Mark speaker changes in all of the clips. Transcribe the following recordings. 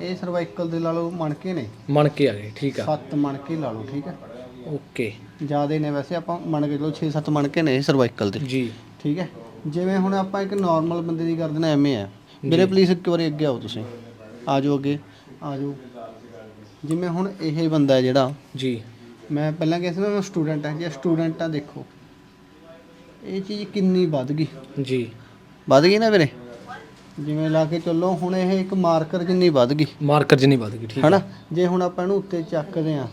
Speaker 1: ਇਹ ਸਰਵਾਈਕਲ ਦੇ ਲਾ ਲਓ ਮਣਕੇ ਨੇ।
Speaker 2: ਮਣ ਕੇ ਆ ਗਏ ਠੀਕ ਆ।
Speaker 1: ਸੱਤ ਮਣਕੇ ਲਾ ਲਓ ਠੀਕ ਹੈ
Speaker 2: ਓਕੇ।
Speaker 1: ਜਿਆਦੇ ਨੇ ਵੈਸੇ ਆਪਾਂ ਮੰਨ ਕੇ ਚਲੋ 6-7 ਮਣਕੇ ਨੇ ਸਰਵਾਈਕਲ ਦੇ।
Speaker 2: ਜੀ।
Speaker 1: ਠੀਕ ਹੈ ਜਿਵੇਂ ਹੁਣ ਆਪਾਂ ਇੱਕ ਨਾਰਮਲ ਬੰਦੇ ਦੀ ਕਰਦੇ ਨਾ ਐਵੇਂ ਆ। ਮੇਰੇ ਪਲੀਜ਼ ਇੱਕ ਵਾਰੀ ਅੱਗੇ ਆਓ ਤੁਸੀਂ। ਆ ਜਾਓ ਅੱਗੇ ਆ ਜਾਓ ਜਿਵੇਂ ਹੁਣ ਇਹ ਬੰਦਾ ਹੈ ਜਿਹੜਾ
Speaker 2: ਜੀ।
Speaker 1: ਮੈਂ ਪਹਿਲਾਂ ਕਿਹਾ ਸੀ ਨਾ ਸਟੂਡੈਂਟ ਹੈ ਜੇ ਸਟੂਡੈਂਟ ਆ ਦੇਖੋ। ਇਹ ਚੀਜ਼ ਕਿੰਨੀ ਵੱਧ ਗਈ।
Speaker 2: ਜੀ।
Speaker 1: ਵੱਧ ਗਈ ਨਾ ਵੀਰੇ? ਜਿਵੇਂ ਲਾ ਕੇ ਚੱਲੋ ਹੁਣ ਇਹ ਇੱਕ ਮਾਰਕਰ ਜਿੰਨੀ ਵੱਧ ਗਈ।
Speaker 2: ਮਾਰਕਰ ਜਿੰਨੀ ਵੱਧ ਗਈ ਠੀਕ
Speaker 1: ਹਨਾ? ਜੇ ਹੁਣ ਆਪਾਂ ਇਹਨੂੰ ਉੱਤੇ ਚੱਕਦੇ ਆ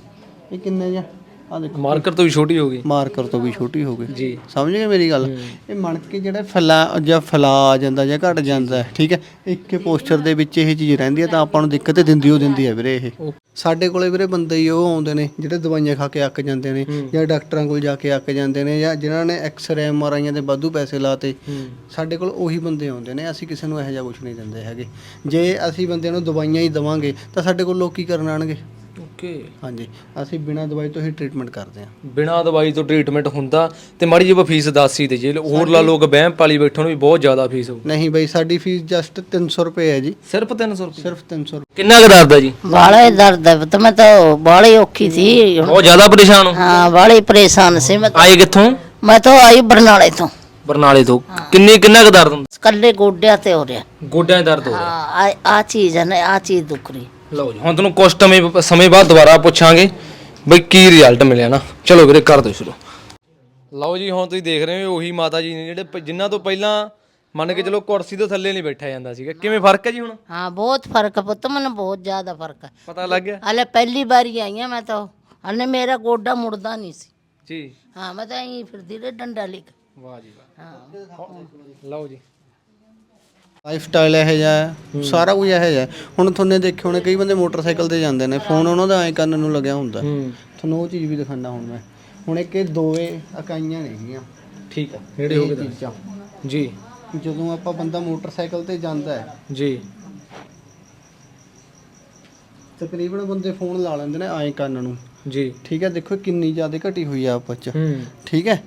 Speaker 1: ਇਹ ਕਿੰਨੇ ਜਿਹਾ? ਆ ਦੇਖੋ
Speaker 2: ਮਾਰਕਰ ਤੋਂ ਵੀ ਛੋਟੀ ਹੋ ਗਈ।
Speaker 1: ਮਾਰਕਰ ਤੋਂ ਵੀ ਛੋਟੀ ਹੋ ਗਈ।
Speaker 2: ਜੀ।
Speaker 1: ਸਮਝ ਗਏ ਮੇਰੀ ਗੱਲ? ਇਹ ਮਣਕੇ ਜਿਹੜਾ ਫੈਲਾ ਜਾਂ ਫੈਲਾ ਆ ਜਾਂਦਾ ਜਾਂ ਘਟ ਜਾਂਦਾ ਠੀਕ ਹੈ? ਇੱਕ ਪੋਸਚਰ ਦੇ ਵਿੱਚ ਇਹ ਚੀਜ਼ ਰਹਿੰਦੀ ਹੈ ਤਾਂ ਆਪਾਂ ਨੂੰ ਦਿੱਕਤ ਦਿੰਦੀ ਹੋ ਦਿੰਦੀ ਹੈ ਵੀਰੇ ਇਹ। ਸਾਡੇ ਕੋਲੇ ਵੀਰੇ ਬੰਦੇ ਹੀ ਉਹ ਆਉਂਦੇ ਨੇ ਜਿਹੜੇ ਦਵਾਈਆਂ ਖਾ ਕੇ ਅੱਕ ਜਾਂਦੇ ਨੇ ਜਾਂ ਡਾਕਟਰਾਂ ਕੋਲ ਜਾ ਕੇ ਅੱਕ ਜਾਂਦੇ ਨੇ ਜਾਂ ਜਿਨ੍ਹਾਂ ਨੇ ਐਕਸ-ਰੇ ਐਮ-ਆਰ-ਆਈਆਂ ਦੇ ਵਾਧੂ ਪੈਸੇ ਲਾਤੇ ਸਾਡੇ ਕੋਲ ਉਹੀ ਬੰਦੇ ਆਉਂਦੇ ਨੇ ਅਸੀਂ ਕਿਸੇ ਨੂੰ ਇਹੋ ਜਿਹਾ ਕੁਝ ਨਹੀਂ ਦਿੰਦੇ ਹੈਗੇ। ਜੇ ਅਸੀਂ ਬੰਦਿਆਂ ਨੂੰ ਦਵਾਈਆਂ ਹੀ ਦਵਾਂਗੇ ਤਾਂ ਸਾਡੇ ਕੋਲ ਲੋਕ ਕੀ ਕਰਨ ਆਣਗੇ
Speaker 2: ਓਕੇ
Speaker 1: ਹਾਂਜੀ ਅਸੀਂ ਬਿਨਾਂ ਦਵਾਈ ਤੋਂ ਹੀ ਟ੍ਰੀਟਮੈਂਟ ਕਰਦੇ ਹਾਂ।
Speaker 2: ਬਿਨਾ ਦਵਾਈ ਤੋਂ ਟ੍ਰੀਟਮੈਂਟ ਹੁੰਦਾ ਤੇ ਮਾੜੀ ਜਿਹੀ ਫੀਸ ਦੱਸੀ ਤੇ ਜੇ ਹੋਰ ਲਾ ਲੋਕ ਬਹਿਮ ਪਾਲੀ ਬੈਠਣ ਵੀ ਬਹੁਤ ਜ਼ਿਆਦਾ ਫੀਸ ਹੋਊ।
Speaker 1: ਨਹੀਂ ਬਈ ਸਾਡੀ ਫੀਸ ਜਸਟ 300 ਰੁਪਏ ਹੈ ਜੀ।
Speaker 2: ਸਿਰਫ 300 ਰੁਪਏ?
Speaker 1: ਸਿਰਫ 300 ਰੁਪਏ।
Speaker 2: ਕਿੰਨਾ ਕੁ ਦਰਦ ਆ ਜੀ?
Speaker 3: ਬਾਲਾ ਹੀ ਦਰਦ ਹੈ ਪੁੱਤ ਮੈਂ ਤਾਂ ਬਾਲੀ ਔਖੀ ਸੀ
Speaker 2: ਬਹੁਤ ਜ਼ਿਆਦਾ ਪਰੇਸ਼ਾਨ ਹੋ?
Speaker 3: ਹਾਂ ਬਾਲੀ ਪਰੇਸ਼ਾਨ ਸੀ ਮੈਂ ਤਾਂ।
Speaker 2: ਆਏ ਕਿੱਥੋਂ?
Speaker 3: ਮੈਂ ਤਾਂ ਆਈ ਬਰਨਾਲੇ ਤੋਂ।
Speaker 2: ਬਰਨਾਲੇ ਤੋਂ। ਕਿੰਨੀ ਕਿੰਨਾ ਕੁ ਦਰਦ ਹੁੰਦਾ?
Speaker 3: ਕੱਲੇ ਗੋਡਿਆਂ ਤੇ ਹੋ ਰਿਹਾ।
Speaker 2: ਗੋਡਿਆਂ 'ਚ ਦਰਦ ਹੋ ਰਿਹਾ?
Speaker 3: ਹਾਂ ਆ ਚੀਜ਼ ਹੈ ਨਾ ਆ ਚੀਜ਼ ਦੁਖ ਰਹੀ।
Speaker 2: ਲਓ ਜੀ ਹੁਣ ਤੁਹਾਨੂੰ ਕੁਝ ਸਮੇਂ ਸਮੇਂ ਬਾਅਦ ਦੁਬਾਰਾ ਪੁੱਛਾਂਗੇ ਬਈ ਕੀ ਰਿਜ਼ਲਟ ਮਿਲਿਆ ਨਾ। ਚਲੋ ਵੀਰੇ ਕਰ ਦਿਓ ਸ਼ੁਰੂ। ਲਓ ਜੀ ਹੁਣ ਤੁਸੀਂ ਦੇਖ ਰਹੇ ਹੋ ਉਹੀ ਮਾਤਾ ਜੀ ਨੇ ਜਿਹੜੇ ਪ- ਜਿਨ੍ਹਾਂ ਤੋਂ ਪਹਿਲਾਂ ਮੰਨ ਕੇ ਚਲੋ ਕੁਰਸੀ ਤੋਂ ਥੱਲੇ ਨਹੀਂ ਬੈਠਾ ਜਾਂਦਾ ਸੀਗਾ। ਕਿਵੇਂ ਫ਼ਰਕ ਹੈ ਜੀ ਹੁਣ?
Speaker 3: ਹਾਂ ਬਹੁਤ ਫ਼ਰਕ ਹੈ ਪੁੱਤ ਮੈਨੂੰ ਬਹੁਤ ਜ਼ਿਆਦਾ ਫ਼ਰਕ ਹੈ
Speaker 2: ਪਤਾ ਲੱਗ ਗਿਆ?
Speaker 3: ਹਲੇ ਪਹਿਲੀ ਵਾਰੀ ਆਈ ਹਾਂ ਮੈਂ ਤਾਂ ਹਲੇ ਮੇਰਾ ਗੋਡਾ ਮੁੜਦਾ ਨਹੀਂ ਸੀ।
Speaker 2: ਜੀ।
Speaker 3: ਹਾਂ ਮੈਂ ਤਾਂ ਐਂ ਫਿਰਦੀ ਰਹੀ ਡੰਡਾ ਲੈ ਕੇ
Speaker 2: ਵਾਹ ਜੀ ਵਾਹ।
Speaker 3: ਹਾਂ।
Speaker 2: ਲਓ ਜੀ।
Speaker 1: ਲਾਈਫ ਸਟਾਈਲ ਇਹ ਜਿਹਾ ਹੈ ਸਾਰਾ ਕੁਝ ਇਹ ਜਿਹਾ ਹੈ। ਹੁਣ ਤੁਹਾਨੇ ਦੇਖੇ ਹੋਣੇ ਕਈ ਬੰਦੇ ਮੋਟਰਸਾਈਕਲ ਤੇ ਜਾਂਦੇ ਨੇ ਫੋਨ ਉਹਨਾਂ ਦਾ ਐ ਕੰਨ ਨੂੰ ਲੱਗਿਆ ਹੁੰਦਾ। ਤੁਹਾਨੂੰ ਉਹ ਚੀਜ਼ ਵੀ ਦਿਖਾਣਾ ਹੁਣ ਮੈਂ। ਹੁਣ ਇੱਕ ਇਹ ਦੋਵੇਂ ਇਕਾਈਆਂ ਨੇਗੀਆਂ
Speaker 2: ਠੀਕ ਆ। ਨੇੜੇ ਹੋ
Speaker 1: ਇਹ
Speaker 2: ਗਏ
Speaker 1: ਚੀਜ਼ਾਂ।
Speaker 2: ਜੀ।
Speaker 1: ਜਦੋਂ ਆਪਾਂ ਬੰਦਾ ਮੋਟਰਸਾਈਕਲ ਤੇ ਜਾਂਦਾ ਹੈ
Speaker 2: ਜੀ।
Speaker 1: ਤਕਰੀਬਨ ਬੰਦੇ ਫੋਨ ਲਾ ਲੈਂਦੇ ਨੇ ਐ ਕੰਨ ਨੂੰ।
Speaker 2: ਜੀ।
Speaker 1: ਠੀਕ ਹੈ ਦੇਖੋ ਕਿੰਨੀ ਜ਼ਿਆਦਾ ਘਟੀ ਹੋਈ ਆ ਆਪਸ ਚ।
Speaker 2: ਹੂੰ।
Speaker 1: ਠੀਕ ਹੈ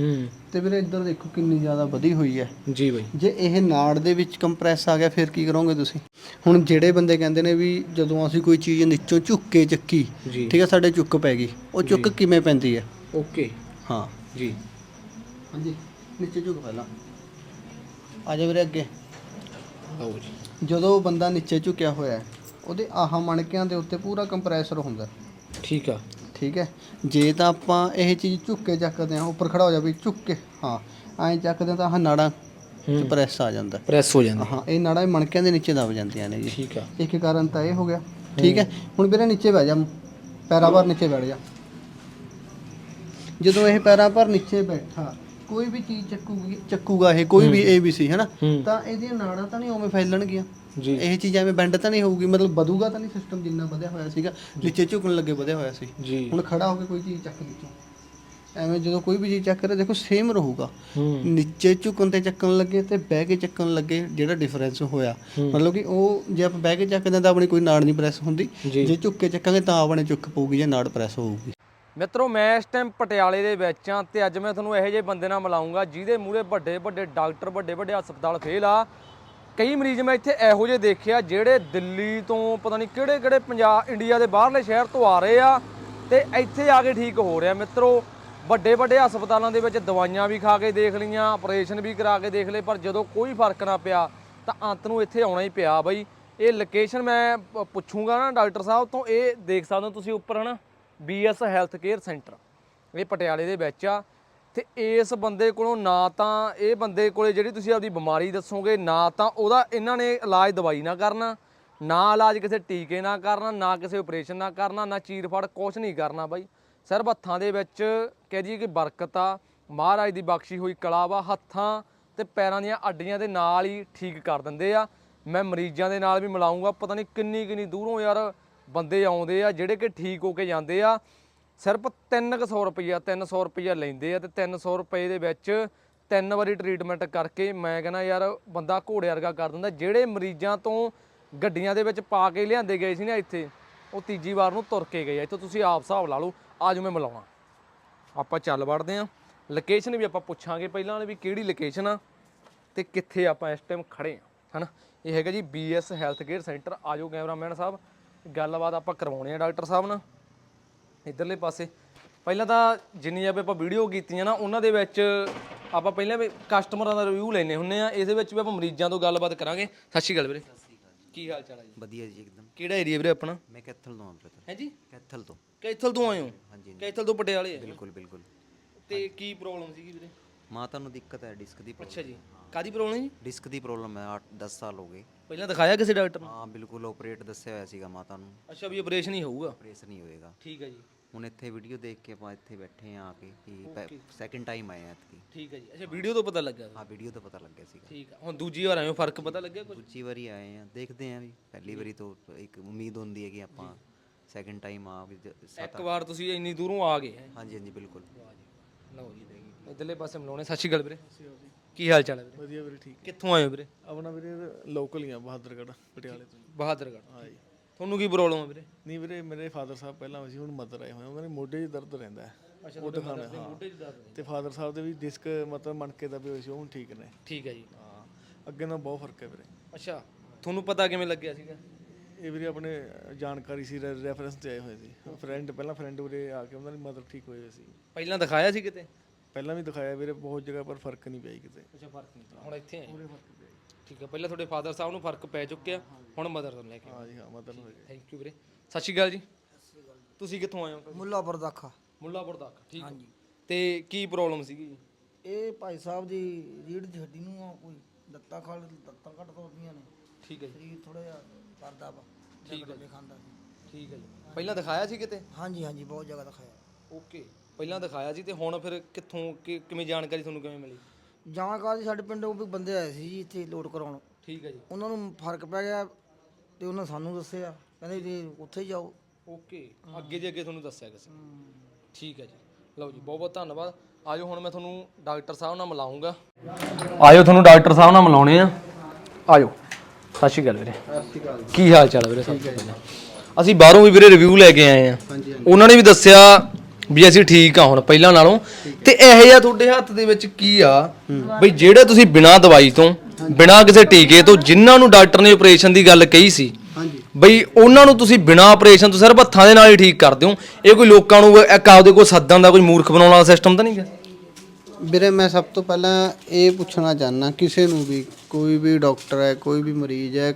Speaker 2: ਹੂੰ।
Speaker 1: ਤੇ ਵੀਰੇ ਇੱਧਰ ਦੇਖੋ ਕਿੰਨੀ ਜ਼ਿਆਦਾ ਵਧੀ ਹੋਈ ਹੈ।
Speaker 2: ਜੀ ਬਈ।
Speaker 1: ਜੇ ਇਹ ਨਾੜ ਦੇ ਵਿੱਚ ਕੰਪਰੈਸ ਆ ਗਿਆ ਫਿਰ ਕੀ ਕਰੋਗੇ ਤੁਸੀਂ? ਹੁਣ ਜਿਹੜੇ ਬੰਦੇ ਕਹਿੰਦੇ ਨੇ ਵੀ ਜਦੋਂ ਅਸੀਂ ਕੋਈ ਚੀਜ਼ ਨੀਚੋਂ ਝੁੱਕ ਕੇ ਚੱਕੀ
Speaker 2: ਜੀ।
Speaker 1: ਠੀਕ ਹੈ ਸਾਡੇ ਚੁੱਕ ਪੈ ਗਈ। ਉਹ ਚੁੱਕ ਕਿਵੇਂ ਪੈਂਦੀ ਹੈ?
Speaker 2: ਓਕੇ।
Speaker 1: ਹਾਂ।
Speaker 2: ਜੀ।
Speaker 1: ਹਾਂਜੀ ਨੀਚੇ ਝੁਕ ਪਹਿਲਾਂ। ਆ ਜਾ ਵੀਰੇ ਅੱਗੇ।
Speaker 2: ਲਓ ਜੀ।
Speaker 1: ਜਦੋਂ ਉਹ ਬੰਦਾ ਨੀਚੇ ਝੁਕਿਆ ਹੋਇਆ ਹੈ ਉਹਦੇ ਆਹ ਮਣਕਿਆਂ ਦੇ ਉੱਤੇ ਪੂਰਾ ਕੰਪਰੈਸਰ ਹੁੰਦਾ ਹੈ,
Speaker 2: ਠੀਕ ਆ।
Speaker 1: ਠੀਕ ਹੈ? ਜੇ ਤਾਂ ਆਪਾਂ ਇਹ ਚੀਜ਼ ਝੁੱਕ ਕੇ ਚੱਕਦੇ ਹਾਂ ਉੱਪਰ ਖੜਾ ਹੋ ਜਾ ਵੀ ਝੁੱਕ ਕੇ ਹਾਂ ਐਂ ਚੱਕਦੇ ਹਾਂ ਤਾਂ ਆਹ ਨਾੜਾਂ 'ਚ ਪ੍ਰੈਸ ਆ ਜਾਂਦਾ। ਹੈ।
Speaker 2: ਪ੍ਰੈਸ ਹੋ ਜਾਂਦਾ।
Speaker 1: ਹਾਂ ਇਹ ਨਾੜਾਂ ਇਹ ਮਣਕਿਆਂ ਦੇ ਨੀਚੇ ਦਬ ਜਾਂਦੀਆਂ ਨੇ ਜੀ।
Speaker 2: ਠੀਕ ਆ।
Speaker 1: ਇੱਕ ਕਾਰਨ ਤਾਂ ਇਹ ਹੋ ਗਿਆ। ਠੀਕ ਹੈ? ਹੁਣ ਵੀਰੇ ਨੀਚੇ ਬਹਿ ਜਾ ਪੈਰਾਂ ਪਰ ਨੀਚੇ ਬੈਠ ਜਾ। ਜਦੋਂ ਇਹ ਪੈਰਾਂ ਪਰ ਨੀਚੇ ਬੈਠਾ ਕੋਈ ਵੀ ਚੀਜ਼ ਚੱਕੂਗੀ ਚੱਕੂਗਾ ਇਹ ਕੋਈ ਵੀ ABC ਹੈ ਨਾ
Speaker 2: ਹੂੰ।
Speaker 1: ਤਾਂ ਇਹਦੀਆਂ ਨਾੜਾਂ ਤਾਂ ਨਹੀਂ ਉਵੇਂ ਫੈਲਣਗੀਆਂ।
Speaker 2: ਜੀ।
Speaker 1: ਇਹ ਚੀਜ਼ ਐਵੇਂ ਬੈਂਡ ਤਾਂ ਨਹੀਂ ਹੋਊਗੀ ਮਤਲਬ ਵਧੂਗਾ ਤਾਂ ਨਹੀਂ ਸਿਸਟਮ ਜਿੰਨਾ ਵਧਿਆ ਹੋਇਆ ਸੀਗਾ ਨੀਚੇ ਝੁਕਣ ਲੱਗੇ ਵਧਿਆ ਹੋਇਆ ਸੀ।
Speaker 2: ਜੀ।
Speaker 1: ਹੁਣ ਖੜਾ ਹੋ ਕੇ ਕੋਈ ਚੀਜ਼ ਚੱਕ ਦਿੱਤੀ ਐਵੇਂ ਜਦੋਂ ਕੋਈ ਵੀ ਚੀਜ਼ ਚੱਕ ਰਿਹਾ ਦੇਖੋ ਸੇਮ ਰਹੂਗਾ।
Speaker 2: ਹੂੰ।
Speaker 1: ਨੀਚੇ ਝੁਕਣ ਤੇ ਚੱਕਣ ਲੱਗੇ ਤੇ ਬਹਿ ਕੇ ਚੱਕਣ ਲੱਗੇ ਜਿਹੜਾ ਡਿਫਰੈਂਸ ਹੋਇਆ। ਮਤਲਬ ਕਿ ਉਹ ਜੇ ਆਪਾਂ ਬਹਿ ਕੇ ਚੱਕਦੇ ਹਾਂ ਤਾਂ ਆਪਣੀ ਕੋਈ ਨਾੜ ਨਹੀਂ ਪ੍ਰੈਸ ਹੁੰਦੀ।
Speaker 2: ਜੀ।
Speaker 1: ਝੁੱਕ ਕੇ ਚੱਕਾਂਗੇ ਤਾਂ ਆਪਣੇ ਚੁੱਕ ਪਊਗੀ ਜਾਂ ਨਾੜ ਪ੍ਰੈਸ ਹੋਊਗੀ।
Speaker 2: ਮਿੱਤਰੋ ਮੈਂ ਇਸ ਟਾਈਮ ਪਟਿਆਲੇ ਦੇ ਵਿੱਚ ਆ ਤੇ ਅੱਜ ਮੈਂ ਤੁਹਾਨੂੰ ਇਹੋ ਜਿਹੇ ਬੰਦੇ ਨਾਲ ਮਿਲਾਉਂਗਾ ਜਿਹਦੇ ਮੂਹਰੇ ਵੱਡੇ ਵੱਡੇ ਡਾਕਟਰ ਵੱਡੇ ਵੱਡੇ ਹਸਪਤਾਲ ਫੇਲ ਆ। ਕਈ ਮਰੀਜ਼ ਮੈਂ ਇੱਥੇ ਇਹੋ ਜਿਹੇ ਦੇਖਿਆ ਜਿਹੜੇ ਦਿੱਲੀ ਤੋਂ ਪਤਾ ਨਹੀਂ ਕਿਹੜੇ ਕਿਹੜੇ ਪੰਜਾਬ, ਇੰਡੀਆ ਦੇ ਬਾਹਰਲੇ ਸ਼ਹਿਰ ਤੋਂ ਆ ਰਹੇ ਆ ਤੇ ਇੱਥੇ ਆ ਕੇ ਠੀਕ ਹੋ ਰਿਹਾ। ਮਿੱਤਰੋ, ਵੱਡੇ ਵੱਡੇ ਹਸਪਤਾਲਾਂ ਦੇ ਵਿੱਚ ਦਵਾਈਆਂ ਵੀ ਖਾ ਕੇ ਦੇਖ ਲਈਆਂ, ਆਪਰੇਸ਼ਨ ਵੀ ਕਰਾ ਕੇ ਦੇਖ ਲਏ, ਪਰ ਜਦੋਂ ਕੋਈ ਫ਼ਰਕ ਨਾ ਪਿਆ ਤਾਂ ਅੰਤ ਨੂੰ ਇੱਥੇ ਆਉਣਾ ਹੀ ਪਿਆ ਬਈ। ਇਹ ਲੋਕੇਸ਼ਨ ਮੈਂ ਪੁੱਛੂੰਗਾ ਨਾ ਡਾਕਟਰ ਸਾਹਿਬ ਤੋਂ, ਇਹ ਦੇਖ ਸਕਦੇ ਹੋ ਤੁਸੀਂ ਉੱਪਰ ਹਨਾ ਬੀਐਸ ਹੈਲਥ ਕੇਅਰ ਸੈਂਟਰ ਇਹ ਪਟਿਆਲੇ ਦੇ ਵਿੱਚ ਆ। ਤੇ ਇਸ ਬੰਦੇ ਕੋਲੋਂ ਨਾ ਤਾਂ ਇਹ ਬੰਦੇ ਕੋਲੇ ਜਿਹੜੀ ਤੁਸੀਂ ਆਪਦੀ ਬਿਮਾਰੀ ਦੱਸੋਗੇ, ਨਾ ਤਾਂ ਉਹਦਾ ਇਹਨਾਂ ਨੇ ਇਲਾਜ ਦਵਾਈ ਨਾ ਕਰਨਾ, ਨਾ ਇਲਾਜ ਕਿਸੇ ਟੀਕੇ ਨਾ ਕਰਨਾ, ਨਾ ਕਿਸੇ ਆਪਰੇਸ਼ਨ ਨਾ ਕਰਨਾ, ਨਾ ਚੀਰ ਫੜ ਕੁਛ ਨਹੀਂ ਕਰਨਾ ਬਾਈ। ਸਿਰਫ ਹੱਥਾਂ ਦੇ ਵਿੱਚ ਕਹਿ ਜੀ ਕਿ ਬਰਕਤ ਆ, ਮਹਾਰਾਜ ਦੀ ਬਖਸ਼ੀ ਹੋਈ ਕਲਾ ਵਾ, ਹੱਥਾਂ ਤੇ ਪੈਰਾਂ ਦੀਆਂ ਅੱਡੀਆਂ ਦੇ ਨਾਲ ਹੀ ਠੀਕ ਕਰ ਦਿੰਦੇ ਆ। ਮੈਂ ਮਰੀਜ਼ਾਂ ਦੇ ਨਾਲ ਵੀ ਮਿਲਾਉਂਗਾ ਪਤਾ ਨਹੀਂ ਕਿੰਨੀ ਕਿੰਨੀ ਦੂਰੋਂ ਯਾਰ ਬੰਦੇ ਆਉਂਦੇ ਆ ਜਿਹੜੇ ਕਿ ਠੀਕ ਹੋ ਕੇ ਜਾਂਦੇ ਆ। ਸਿਰਫ 300 ਰੁਪਈਆ 300 ਰੁਪਈਆ ਲੈਂਦੇ ਆ ਤੇ 300 ਰੁਪਏ ਦੇ ਵਿੱਚ ਤਿੰਨ ਵਾਰੀ ਟ੍ਰੀਟਮੈਂਟ ਕਰਕੇ ਮੈਂ ਕਹਿੰਦਾ ਯਾਰ ਬੰਦਾ ਘੋੜੇ ਵਰਗਾ ਕਰ ਦਿੰਦਾ। ਜਿਹੜੇ ਮਰੀਜ਼ਾਂ ਤੋਂ ਗੱਡੀਆਂ ਦੇ ਵਿੱਚ ਪਾ ਕੇ ਲਿਆਂਦੇ ਗਏ ਸੀ ਨਾ ਇੱਥੇ, ਉਹ ਤੀਜੀ ਵਾਰ ਨੂੰ ਤੁਰ ਕੇ ਗਏ ਆ। ਇੱਥੋਂ ਤੁਸੀਂ ਆਪ ਹਿਸਾਬ ਲਾ ਲਓ ਆਜੋ ਮੈਂ ਮਿਲਾਉਣਾ। ਆਪਾਂ ਚੱਲ ਵੜਦੇ ਆ ਲੋਕੇਸ਼ਨ ਵੀ ਆਪਾਂ ਪੁੱਛਾਂਗੇ ਪਹਿਲਾਂ ਵਾਲੇ ਵੀ ਕਿਹੜੀ ਲੋਕੇਸ਼ਨ ਆ ਤੇ ਕਿੱਥੇ ਆਪਾਂ ਇਸ ਟਾਈਮ ਖੜੇ ਆ ਹਨਾ? ਇਹ ਹੈਗਾ ਜੀ ਬੀਐਸ ਹੈਲਥ ਕੇਅਰ ਸੈਂਟਰ ਆਜੋ ਕੈਮਰਾਮੈਨ ਸਾਹਿਬ, ਗੱਲਬਾਤ ਆਪਾਂ ਕਰਵਾਉਣੀ ਆ ਡਾਕਟਰ ਸਾਹਿਬ ਨਾਲ। ਇਧਰਲੇ ਪਾਸੇ। ਪਹਿਲਾਂ ਤਾਂ ਜਿੰਨੀ ਆਪੇ ਆਪਾਂ ਵੀਡੀਓ ਕੀਤੀਆਂ ਨਾ ਉਹਨਾਂ ਦੇ ਵਿੱਚ ਆਪਾਂ ਪਹਿਲਾਂ ਵੀ ਕਸਟਮਰਾਂ ਦਾ ਰਿਵਿਊ ਲੈਨੇ ਹੁੰਨੇ ਆ ਇਹਦੇ ਵਿੱਚ ਵੀ ਆਪਾਂ ਮਰੀਜ਼ਾਂ ਤੋਂ ਗੱਲਬਾਤ ਕਰਾਂਗੇ। ਸਤਿ ਸ਼੍ਰੀ ਅਕਾਲ ਵੀਰੇ। ਕੀ ਹਾਲ ਚਾਲ ਹੈ ਜੀ?
Speaker 4: ਵਧੀਆ ਜੀ ਇੱਕਦਮ।
Speaker 2: ਕਿਹੜਾ ਏਰੀਆ ਵੀਰੇ ਆਪਣਾ?
Speaker 4: ਮੈਂ ਕੈਥਲ ਤੋਂ ਬ੍ਰਦਰ
Speaker 2: ਹੈ ਜੀ?
Speaker 4: ਕੈਥਲ ਤੋਂ।
Speaker 2: ਕੈਥਲ ਤੋਂ ਆਏ ਹੋ?
Speaker 4: ਹਾਂਜੀ
Speaker 2: ਕੈਥਲ ਤੋਂ ਪਟਿਆਲੇ
Speaker 4: ਬਿਲਕੁਲ ਬਿਲਕੁਲ।
Speaker 2: ਤੇ ਕੀ ਪ੍ਰੋਬਲਮ ਸੀਗੀ ਵੀਰੇ?
Speaker 4: ਮਾਤਾ ਨੂੰ ਦਿੱਕਤ ਹੈ ਡਿਸਕ ਦੀ
Speaker 2: ਅੱਛਾ ਜੀ। ਕਾਦੀ ਪ੍ਰੋਬਲਮ ਜੀ?
Speaker 4: ਡਿਸਕ ਦੀ ਪ੍ਰੋਬਲਮ ਹੈ 8 10 ਸਾਲ ਹੋ ਗਏ।
Speaker 2: ਪਹਿਲਾਂ ਦਿਖਾਇਆ ਕਿਸੇ ਡਾਕਟਰ ਨੂੰ?
Speaker 4: ਹਾਂ ਬਿਲਕੁਲ ਆਪਰੇਟ ਦੱਸਿਆ ਹੋਇਆ ਸੀਗਾ ਮਾਤਾ ਨੂੰ।
Speaker 2: ਅੱਛਾ ਵੀ ਆਪਰੇਸ਼ਨ ਹੀ ਹੋਊਗਾ।
Speaker 4: ਆਪਰੇਸ਼ਨ ਹੀ ਹੋਏਗਾ।
Speaker 2: ਠੀਕ ਹੈ ਜੀ।
Speaker 4: ਹੁਣ ਇੱਥੇ ਵੀਡੀਓ ਦੇਖ ਕੇ ਆਪਾਂ ਇੱਥੇ ਬੈਠੇ ਆ ਆ ਕੇ ਕਿ ਸੈਕਿੰਡ ਟਾਈਮ ਆਏ ਆ ਇੱਥੇ।
Speaker 2: ਠੀਕ ਹੈ ਜੀ। ਅੱਛਾ ਵੀਡੀਓ ਤੋਂ ਪਤਾ ਲੱਗਾ
Speaker 4: ਹਾਂ ਵੀਡੀਓ ਤੋਂ ਪਤਾ ਲੱਗਿਆ ਸੀਗਾ।
Speaker 2: ਠੀਕ ਆ ਹੁਣ ਦੂਜੀ ਵਾਰ ਆਏ ਹੋ ਫ਼ਰਕ ਪਤਾ ਲੱਗਿਆ ਕੁਝ
Speaker 4: ਦੂਜੀ ਵਾਰੀ ਆਏ ਆ ਦੇਖਦੇ ਆ ਵੀ ਪਹਿਲੀ ਵਾਰੀ ਤੋਂ ਇੱਕ ਉਮੀਦ ਹੁੰਦੀ ਹੈ ਕਿ ਆਪਾਂ ਸੈਕਿੰਡ ਟਾਈਮ ਆ ਵੀ ਜ- ਸੱਤ-
Speaker 2: ਇੱਕ ਵਾਰ ਤੁਸੀਂ ਇੰਨੀ ਦੂਰੋਂ ਆ ਗਏ ਹੈਂ।
Speaker 4: ਹਾਂਜੀ ਹਾਂਜੀ ਬਿਲਕੁਲ।
Speaker 2: ਲਓ ਜੀ ਇਧਰਲੇ ਪਾਸੇ ਮਿਲਾਉਣੇ। ਸਤਿ ਸ਼੍ਰੀ ਅਕਾਲ ਵੀਰੇ। ਕੀ ਹਾਲ ਚਾਲ ਹੈ ਵੀਰੇ?
Speaker 5: ਵਧੀਆ ਵੀਰੇ ਠੀਕ
Speaker 2: ਕਿੱਥੋਂ ਆਏ ਹੋ ਵੀਰੇ?
Speaker 5: ਆਪਣਾ ਵੀਰੇ ਲੋਕਲ ਹੀ ਆ ਬਹਾਦਰਗੜ੍ਹ ਪਟਿਆਲੇ ਤੋਂ
Speaker 2: ਬਹਾਦਰਗੜ੍ਹ।
Speaker 5: ਹਾਂ ਜੀ।
Speaker 2: ਤੁਹਾਨੂੰ ਕੀ ਪ੍ਰੋਬਲਮ ਹੈ ਵੀਰੇ?
Speaker 5: ਨਹੀਂ ਵੀਰੇ ਮੇਰੇ ਫਾਦਰ ਸਾਹਿਬ ਪਹਿਲਾਂ ਸੀ ਹੁਣ ਮਦਰ ਆਏ ਹੋਏ ਉਹਨਾਂ ਦੇ ਮੋਢੇ 'ਚ ਦਰਦ ਰਹਿੰਦਾ ਹੈ।
Speaker 2: ਅੱਛਾ
Speaker 5: ਉਹ ਦਿਖਾਣਾ ਹਾਂ। ਤੇ ਫਾਦਰ ਸਾਹਿਬ ਦੇ ਵੀ ਡਿਸਕ ਮਤਲਬ ਮਣਕੇ ਦਾ ਵੀ ਹੋਏ ਸੀ ਉਹ ਹੁਣ ਠੀਕ ਨੇ।
Speaker 2: ਠੀਕ ਹੈ ਜੀ।
Speaker 5: ਹਾਂ। ਅੱਗੇ ਨਾਲ ਬਹੁਤ ਫ਼ਰਕ ਹੈ ਵੀਰੇ।
Speaker 2: ਅੱਛਾ ਤੁਹਾਨੂੰ ਪਤਾ ਕਿਵੇਂ ਲੱਗਿਆ ਸੀਗਾ?
Speaker 5: ਇਹ ਵੀਰੇ ਆਪਣੇ ਜਾਣਕਾਰੀ ਸੀ ਰੈਫਰੈਂਸ ਤੇ ਆਏ ਹੋਏ ਸੀ। ਫਰੈਂਡ ਪਹਿਲਾਂ ਫਰੈਂਡ ਵੀਰੇ ਆ ਕੇ ਉਹਨਾਂ ਦੀ ਮਦਰ ਠੀਕ ਹੋਏ ਸੀ।
Speaker 2: ਪਹਿਲਾਂ ਦਿਖਾਇਆ ਸੀ ਕਿਤੇ?
Speaker 5: ਪਹਿਲਾਂ ਵੀ ਦਿਖਾਇਆ ਵੀਰੇ ਬਹੁਤ ਜਗ੍ਹਾ ਪਰ ਫ਼ਰਕ ਨਹੀਂ ਪਿਆ ਜੀ ਕਿਤੇ।
Speaker 2: ਅੱਛਾ ਫ਼ਰਕ ਨਹੀਂ ਹੁਣ ਇੱਥੇ ਆਏ। ਠੀਕ ਹੈ ਪਹਿਲਾਂ ਤੁਹਾਡੇ ਫਾਦਰ ਸਾਹਿਬ ਨੂੰ ਫ਼ਰਕ ਪੈ ਚੁੱਕਿਆ ਹੁਣ ਮਦਰ ਤੋਂ ਲੈ ਕੇ
Speaker 5: ਹਾਂ ਜੀ ਹਾਂ ਮਦਰ ਹੋਏ
Speaker 2: ਥੈਂਕ ਯੂ ਵੀਰੇ। ਸਤਿ ਸ਼੍ਰੀ ਅਕਾਲ ਜੀ। ਤੁਸੀਂ ਕਿੱਥੋਂ ਆਏ ਹੋ?
Speaker 6: ਮੁੱਲਾਪੁਰ ਦਾਖਾ
Speaker 2: ਮੁੱਲਾਪੁਰ ਤੱਕ ਠੀਕ ਹੈ। ਤੇ ਕੀ ਪ੍ਰੋਬਲਮ ਸੀਗੀ? ਜੀ
Speaker 6: ਇਹ ਭਾਈ ਸਾਹਿਬ ਦੀ ਰੀੜ ਦੀ ਹੱਡੀ ਨੂੰ ਆ ਕੋਈ ਲੱਤਾਂ ਖੜ ਲੱਤਾਂ ਘੱਟ ਤੋੜਦੀਆਂ ਨੇ।
Speaker 2: ਠੀਕ ਹੈ ਜੀ।
Speaker 6: ਸਰੀਰ ਥੋੜਾ ਜਿਹਾ ਕਰਦਾ ਵਾ ਠੀਕ ਹੈ ਖਾਂਦਾ ਸੀ।
Speaker 2: ਠੀਕ ਹੈ ਜੀ। ਪਹਿਲਾਂ ਦਿਖਾਇਆ ਸੀ ਕਿਤੇ?
Speaker 6: ਹਾਂਜੀ ਹਾਂਜੀ ਬਹੁਤ ਜਗ੍ਹਾ ਦਿਖਾਇਆ।
Speaker 2: ਓਕੇ। ਪਹਿਲਾਂ ਦਿਖਾਇਆ ਸੀ ਤੇ ਹੁਣ ਫਿਰ ਕਿੱਥੋਂ ਕਿ- ਕਿਵੇਂ ਜਾਣਕਾਰੀ ਤੁਹਾਨੂੰ ਕਿਵੇਂ ਮਿਲੀ?
Speaker 6: ਜਾਣਕਾਰੀ ਸਾਡੇ ਪਿੰਡੋਂ ਵੀ ਬੰਦੇ ਆਏ ਸੀ ਜੀ ਇੱਥੇ ਲੋਡ ਕਰਾਉਣ।
Speaker 2: ਠੀਕ ਹੈ ਜੀ।
Speaker 6: ਉਹਨਾਂ ਨੂੰ ਫ਼ਰਕ ਪੈ ਗਿਆ ਤੇ ਉਹਨਾਂ ਸਾਨੂੰ ਦੱਸਿਆ। ਕਹਿੰਦੇ ਜੀ ਉੱਥੇ ਹੀ ਜਾਓ।
Speaker 2: ਓਕੇ। ਅੱਗੇ ਦੇ ਅੱਗੇ ਤੁਹਾਨੂੰ ਦੱਸਿਆ ਕਿਸੇ ਨੇ। ਠੀਕ ਹੈ ਜੀ। ਲਓ ਜੀ ਬਹੁਤ ਬਹੁਤ ਧੰਨਵਾਦ। ਆਜੋ ਹੁਣ ਮੈਂ ਤੁਹਾਨੂੰ ਡਾਕਟਰ ਸਾਹਿਬ ਨਾਲ ਮਿਲਾਉਂਗਾ। ਆਜੋ ਤੁਹਾਨੂੰ ਡਾਕਟਰ ਸਾਹਿਬ ਨਾਲ ਮਿਲਾਉਣੇ ਆ। ਆਜੋ। ਸਤਿ ਸ਼੍ਰੀ ਅਕਾਲ ਵੀਰੇ। ਸਤਿ ਸ਼੍ਰੀ ਅਕਾਲ ਕੀ ਹਾਲ ਚਾਲ ਹੈ ਵੀਰੇ ਸਭ ਤੋਂ ਪਹਿਲਾਂ? ਅਸੀਂ ਬਾਹਰੋਂ ਵੀ ਵੀਰੇ ਰਿਵਿਊ ਲੈ ਕੇ ਆਏ ਆ। ਉਹਨਾਂ ਨੇ ਵੀ ਦੱਸਿਆ ਵੀ ਅਸੀਂ ਠੀਕ ਆ ਹੁਣ ਪਹਿਲਾਂ ਨਾਲੋਂ। ਤੇ ਇਹ ਜਿਹਾ ਤੁਹਾਡੇ ਹੱਥ ਦੇ ਵਿੱਚ ਕੀ ਆ? ਬਈ ਜਿਹੜੇ ਤੁਸੀਂ ਬਿਨਾਂ ਦਵਾਈ ਤੋਂ ਬਿਨਾਂ ਕਿਸੇ ਟੀਕੇ ਤੋਂ ਜਿਨ੍ਹਾਂ ਨੂੰ ਡਾਕਟਰ ਨੇ ਆਪਰੇਸ਼ਨ ਦੀ ਗੱਲ ਕਹੀ ਸੀ ਬਈ ਉਹਨਾਂ ਨੂੰ ਤੁਸੀਂ ਬਿਨਾਂ ਆਪਰੇਸ਼ਨ ਤੋਂ ਸਿਰਫ ਹੱਥਾਂ ਦੇ ਨਾਲ ਹੀ ਠੀਕ ਕਰਦੇ ਹੋ ਇਹ ਕੋਈ ਲੋਕਾਂ ਨੂੰ ਇੱਕ ਆਪਦੇ ਕੋਲ ਸੱਦਣ ਦਾ ਕੋਈ ਮੂਰਖ ਬਣਾਉਣ ਵਾਲਾ ਸਿਸਟਮ ਤਾਂ ਨਹੀਂ ਹੈ?
Speaker 1: ਵੀਰੇ ਮੈਂ ਸਭ ਤੋਂ ਪਹਿਲਾਂ ਇਹ ਪੁੱਛਣਾ ਚਾਹਨਾ ਕਿਸੇ ਨੂੰ ਵੀ ਕੋਈ ਵੀ ਡਾਕਟਰ ਹੈ ਕੋਈ ਵੀ ਮਰੀਜ਼ ਹੈ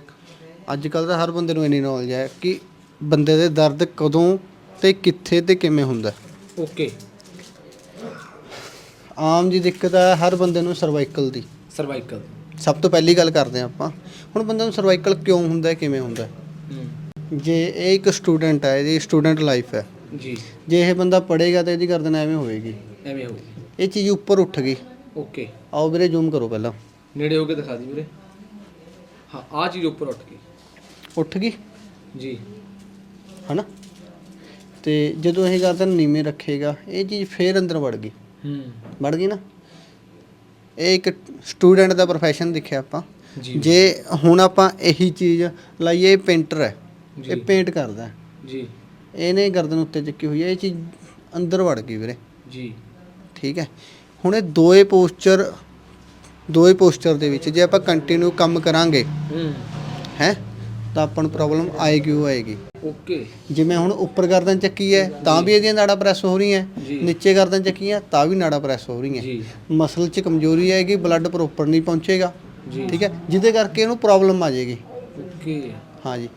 Speaker 1: ਅੱਜ ਕੱਲ ਤਾਂ ਹਰ ਬੰਦੇ ਨੂੰ ਇੰਨੀ ਨੌਲੇਜ ਹੈ ਕਿ ਬੰਦੇ ਦੇ ਦਰਦ ਕਦੋਂ ਤੇ ਕਿੱਥੇ ਤੇ ਕਿਵੇਂ ਹੁੰਦਾ
Speaker 2: ਓਕੇ।
Speaker 1: ਆਮ ਜੀ ਦਿੱਕਤ ਹੈ ਹਰ ਬੰਦੇ ਨੂੰ ਸਰਵਾਈਕਲ ਦੀ।
Speaker 2: ਸਰਵਾਈਕਲ
Speaker 1: ਸਭ ਤੋਂ ਪਹਿਲੀ ਗੱਲ ਕਰਦੇ ਹਾਂ ਆਪਾਂ। ਹੁਣ ਬੰਦੇ ਨੂੰ ਸਰਵਾਈਕਲ ਕਿਉਂ ਹੁੰਦਾ ਹੈ ਕਿਵੇਂ ਹੁੰਦਾ? ਹੈ? ਜੇ ਇਹ ਇੱਕ ਸਟੂਡੈਂਟ ਹੈ ਇਹਦੀ ਸਟੂਡੈਂਟ ਲਾਈਫ ਹੈ
Speaker 2: ਜੀ।
Speaker 1: ਜੇ ਇਹ ਬੰਦਾ ਪੜ੍ਹੇਗਾ ਤਾਂ ਇਹਦੀ ਗਰਦਨ ਐਵੇਂ ਹੋਵੇਗੀ।
Speaker 2: ਐਵੇਂ ਹੋ
Speaker 1: ਇਹ ਚੀਜ਼ ਉੱਪਰ ਉੱਠ ਗਈ।
Speaker 2: ਓਕੇ।
Speaker 1: ਆਓ ਵੀਰੇ ਜ਼ੂਮ ਕਰੋ ਪਹਿਲਾਂ।
Speaker 2: ਨੇੜੇ ਹੋ ਕੇ ਦਿਖਾ ਦੀ ਵੀਰੇ। ਹਾਂ ਆ ਚੀਜ਼ ਉੱਪਰ ਉੱਠ ਗਈ।
Speaker 1: ਉੱਠ ਗਈ?
Speaker 2: ਜੀ।
Speaker 1: ਹਨਾ? ਤੇ ਜਦੋਂ ਇਹ ਗਰਦਨ ਨੀਵੇਂ ਰੱਖੇਗਾ ਇਹ ਚੀਜ਼ ਫੇਰ ਅੰਦਰ ਵੜ ਗਈ।
Speaker 2: ਹੂੰ।
Speaker 1: ਵੜ ਗਈ ਨਾ। ਇਹ ਇੱਕ ਸਟੂਡੈਂਟ ਦਾ profession ਦੇਖਿਆ ਆਪਾਂ।
Speaker 2: ਜੀ।
Speaker 1: ਜੇ ਹੁਣ ਆਪਾਂ ਇਹੀ ਚੀਜ਼ ਲਾਈਏ ਇਹ ਪੇਂਟਰ ਹੈ। ਇਹ ਪੇਂਟ ਕਰਦਾ।
Speaker 2: ਜੀ।
Speaker 1: ਇਹਨੇ ਗਰਦਨ ਉੱਤੇ ਚੱਕੀ ਹੋਈ ਹੈ ਇਹ ਚੀਜ਼ ਅੰਦਰ ਵੜ ਗਈ ਵੀਰੇ।
Speaker 2: ਜੀ।
Speaker 1: ਠੀਕ ਹੈ। ਹੁਣ ਇਹ ਦੋਏ ਪੋਸਚਰ ਦੋਏ ਪੋਸਚਰ ਦੇ ਵਿੱਚ ਜੇ ਆਪਾਂ ਕੰਟੀਨਿਊ ਕੰਮ ਕਰਾਂਗੇ
Speaker 2: ਹੂੰ।
Speaker 1: ਹੈ? ਤਾਂ ਆਪਾਂ ਨੂੰ ਪ੍ਰੋਬਲਮ ਆਏਗੀ ਉਹ ਆਏਗੀ।
Speaker 2: ਓਕੇ
Speaker 1: ਜਿਵੇਂ ਹੁਣ ਉੱਪਰ ਗਰਦਨ ਚੱਕੀ ਹੈ ਤਾਂ ਵੀ ਇਹਦੀਆਂ ਨਾੜਾਂ ਪ੍ਰੈਸ ਹੋ ਰਹੀਆਂ। ਨੀਚੇ ਗਰਦਨ ਚੱਕੀ ਹੈ ਤਾਂ ਵੀ ਨਾੜਾਂ ਪ੍ਰੈਸ ਹੋ ਰਹੀਆਂ। ਮਸਲ 'ਚ ਕਮਜ਼ੋਰੀ ਆਏਗੀ ਬਲੱਡ ਪ੍ਰੋਪਰ ਨਹੀਂ ਪਹੁੰਚੇਗਾ। ਠੀਕ ਹੈ? ਜਿਹਦੇ ਕਰਕੇ ਇਹਨੂੰ ਪ੍ਰੋਬਲਮ ਆ ਜਾਏਗੀ।
Speaker 2: ਓਕੇ
Speaker 1: ਹਾਂਜੀ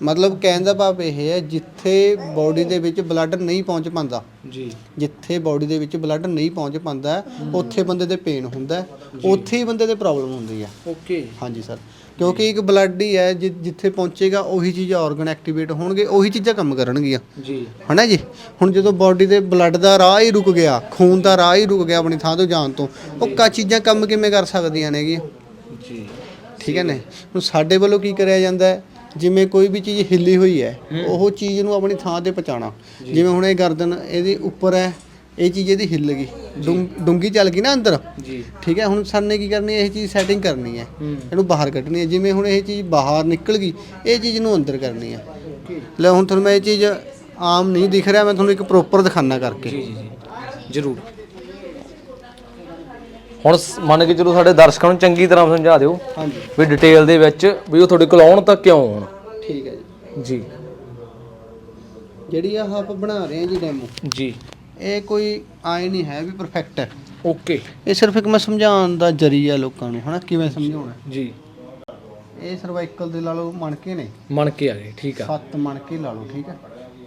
Speaker 1: ਮਤਲਬ ਕਹਿਣ ਦਾ ਭਾਵ ਇਹ ਹੈ ਜਿੱਥੇ ਬਾਡੀ ਦੇ ਵਿੱਚ ਬਲੱਡ ਨਹੀਂ ਪਹੁੰਚ ਪਾਉਂਦਾ
Speaker 2: ਜੀ।
Speaker 1: ਜਿੱਥੇ ਬਾਡੀ ਦੇ ਵਿੱਚ ਬਲੱਡ ਨਹੀਂ ਪਹੁੰਚ ਪਾਉਂਦਾ ਉੱਥੇ ਬੰਦੇ ਦੇ ਪੇਨ ਹੁੰਦਾ। ਉੱਥੇ ਹੀ ਬੰਦੇ ਦੇ ਪ੍ਰੋਬਲਮ ਹੁੰਦੀ ਹੈ
Speaker 2: ਓਕੇ
Speaker 1: ਹਾਂਜੀ ਸਰ ਕਿਉਂਕਿ ਇੱਕ ਬਲੱਡ ਹੀ ਹੈ ਜਿ- ਜਿੱਥੇ ਪਹੁੰਚੇਗਾ ਉਹੀ ਚੀਜ਼ ਆਰਗਨ ਐਕਟੀਵੇਟ ਹੋਣਗੇ ਉਹੀ ਚੀਜ਼ਾਂ ਕੰਮ ਕਰਨਗੀਆਂ।
Speaker 2: ਜੀ।
Speaker 1: ਹਨਾ ਜੀ? ਹੁਣ ਜਦੋਂ ਬਾਡੀ ਦੇ ਬਲੱਡ ਦਾ ਰਾਹ ਹੀ ਰੁਕ ਗਿਆ ਖੂਨ ਦਾ ਰਾਹ ਹੀ ਰੁਕ ਗਿਆ ਆਪਣੀ ਥਾਂ ਤੋਂ ਜਾਣ ਤੋਂ ਉਹ ਕਾ ਚੀਜ਼ਾਂ ਕੰਮ ਕਿਵੇਂ ਕਰ ਸਕਦੀਆਂ ਨੇਗੀਆਂ?
Speaker 2: ਜੀ।
Speaker 1: ਠੀਕ ਹੈ ਨੇ? ਹੁਣ ਸਾਡੇ ਵੱਲੋਂ ਕੀ ਕਰਿਆ ਜਾਂਦਾ ਹੈ? ਜਿਵੇਂ ਕੋਈ ਵੀ ਚੀਜ਼ ਹਿੱਲੀ ਹੋਈ ਹੈ ਉਹ ਚੀਜ਼ ਨੂੰ ਆਪਣੀ ਥਾਂ ਤੇ ਪਹੁੰਚਾਉਣਾ। ਜਿਵੇਂ ਹੁਣ ਇਹ ਗਰਦਨ ਇਹਦੀ ਉੱਪਰ ਹੈ ਇਹ ਚੀਜ਼ ਇਹਦੀ ਹਿੱਲ ਗਈ। ਡੂੰਗੀ ਚੱਲ ਗਈ ਨਾ ਅੰਦਰ।
Speaker 2: ਜੀ।
Speaker 1: ਠੀਕ ਹੈ ਹੁਣ ਸਾਨੇ ਕੀ ਕਰਨੀ ਹੈ ਇਹ ਚੀਜ਼ ਸੈਟਿੰਗ ਕਰਨੀ ਹੈ। ਇਹਨੂੰ ਬਾਹਰ ਕੱਢਣੀ ਹੈ। ਜਿਵੇਂ ਹੁਣ ਇਹ ਚੀਜ਼ ਬਾਹਰ ਨਿਕਲ ਗਈ ਇਹ ਚੀਜ਼ ਨੂੰ ਅੰਦਰ ਕਰਨੀ ਹੈ। ਲੈ ਹੁਣ ਤੁਹਾਨੂੰ ਮੈਂ ਇਹ ਚੀਜ਼ ਆਮ ਨਹੀਂ ਦਿਖ ਰਿਹਾ ਮੈਂ ਤੁਹਾਨੂੰ ਇੱਕ ਪ੍ਰੋਪਰ ਦਿਖਾਣਾ ਕਰਕੇ।
Speaker 2: ਜੀ ਜੀ ਜੀ। ਜ਼ਰੂਰ। ਹੁਣ ਸ- ਮੰਨ ਕੇ ਚਲੋ ਸਾਡੇ ਦਰਸ਼ਕਾਂ ਨੂੰ ਚੰਗੀ ਤਰ੍ਹਾਂ ਸਮਝਾ ਦਿਓ
Speaker 1: ਹਾਂਜੀ।
Speaker 2: ਵੀ ਡਿਟੇਲ ਦੇ ਵਿੱਚ ਵੀ ਉਹ ਤੁਹਾਡੇ ਕੋਲ ਆਉਣ ਤਾਂ ਕਿਉਂ ਆਉਣ?
Speaker 1: ਠੀਕ ਹੈ ਜੀ।
Speaker 2: ਜੀ।
Speaker 1: ਜਿਹੜੀ ਆਹ ਆਪਾਂ ਬਣਾ ਰਹੇ ਹਾਂ ਜੀ ਡੈਮੋ
Speaker 2: ਜੀ।
Speaker 1: ਇਹ ਕੋਈ ਆਏ ਨਹੀਂ ਹੈ ਵੀ ਪਰਫੈਕਟ ਹੈ।
Speaker 2: ਓਕੇ
Speaker 1: ਇਹ ਸਿਰਫ ਇੱਕ ਮੈਂ ਸਮਝਾਉਣ ਦਾ ਜਰੀਆ ਲੋਕਾਂ ਨੂੰ ਹਨਾ ਕਿਵੇਂ ਸਮਝਾਉਣਾ
Speaker 2: ਜੀ।
Speaker 1: ਇਹ ਸਰਵਾਈਕਲ ਦੇ ਲਾ ਲਓ ਮਣਕੇ ਨੇ।
Speaker 2: ਮੰਨ ਕੇ ਆ ਗਏ ਠੀਕ ਆ।
Speaker 1: ਸੱਤ ਮਣਕੇ ਲਾ ਲਓ ਠੀਕ ਹੈ।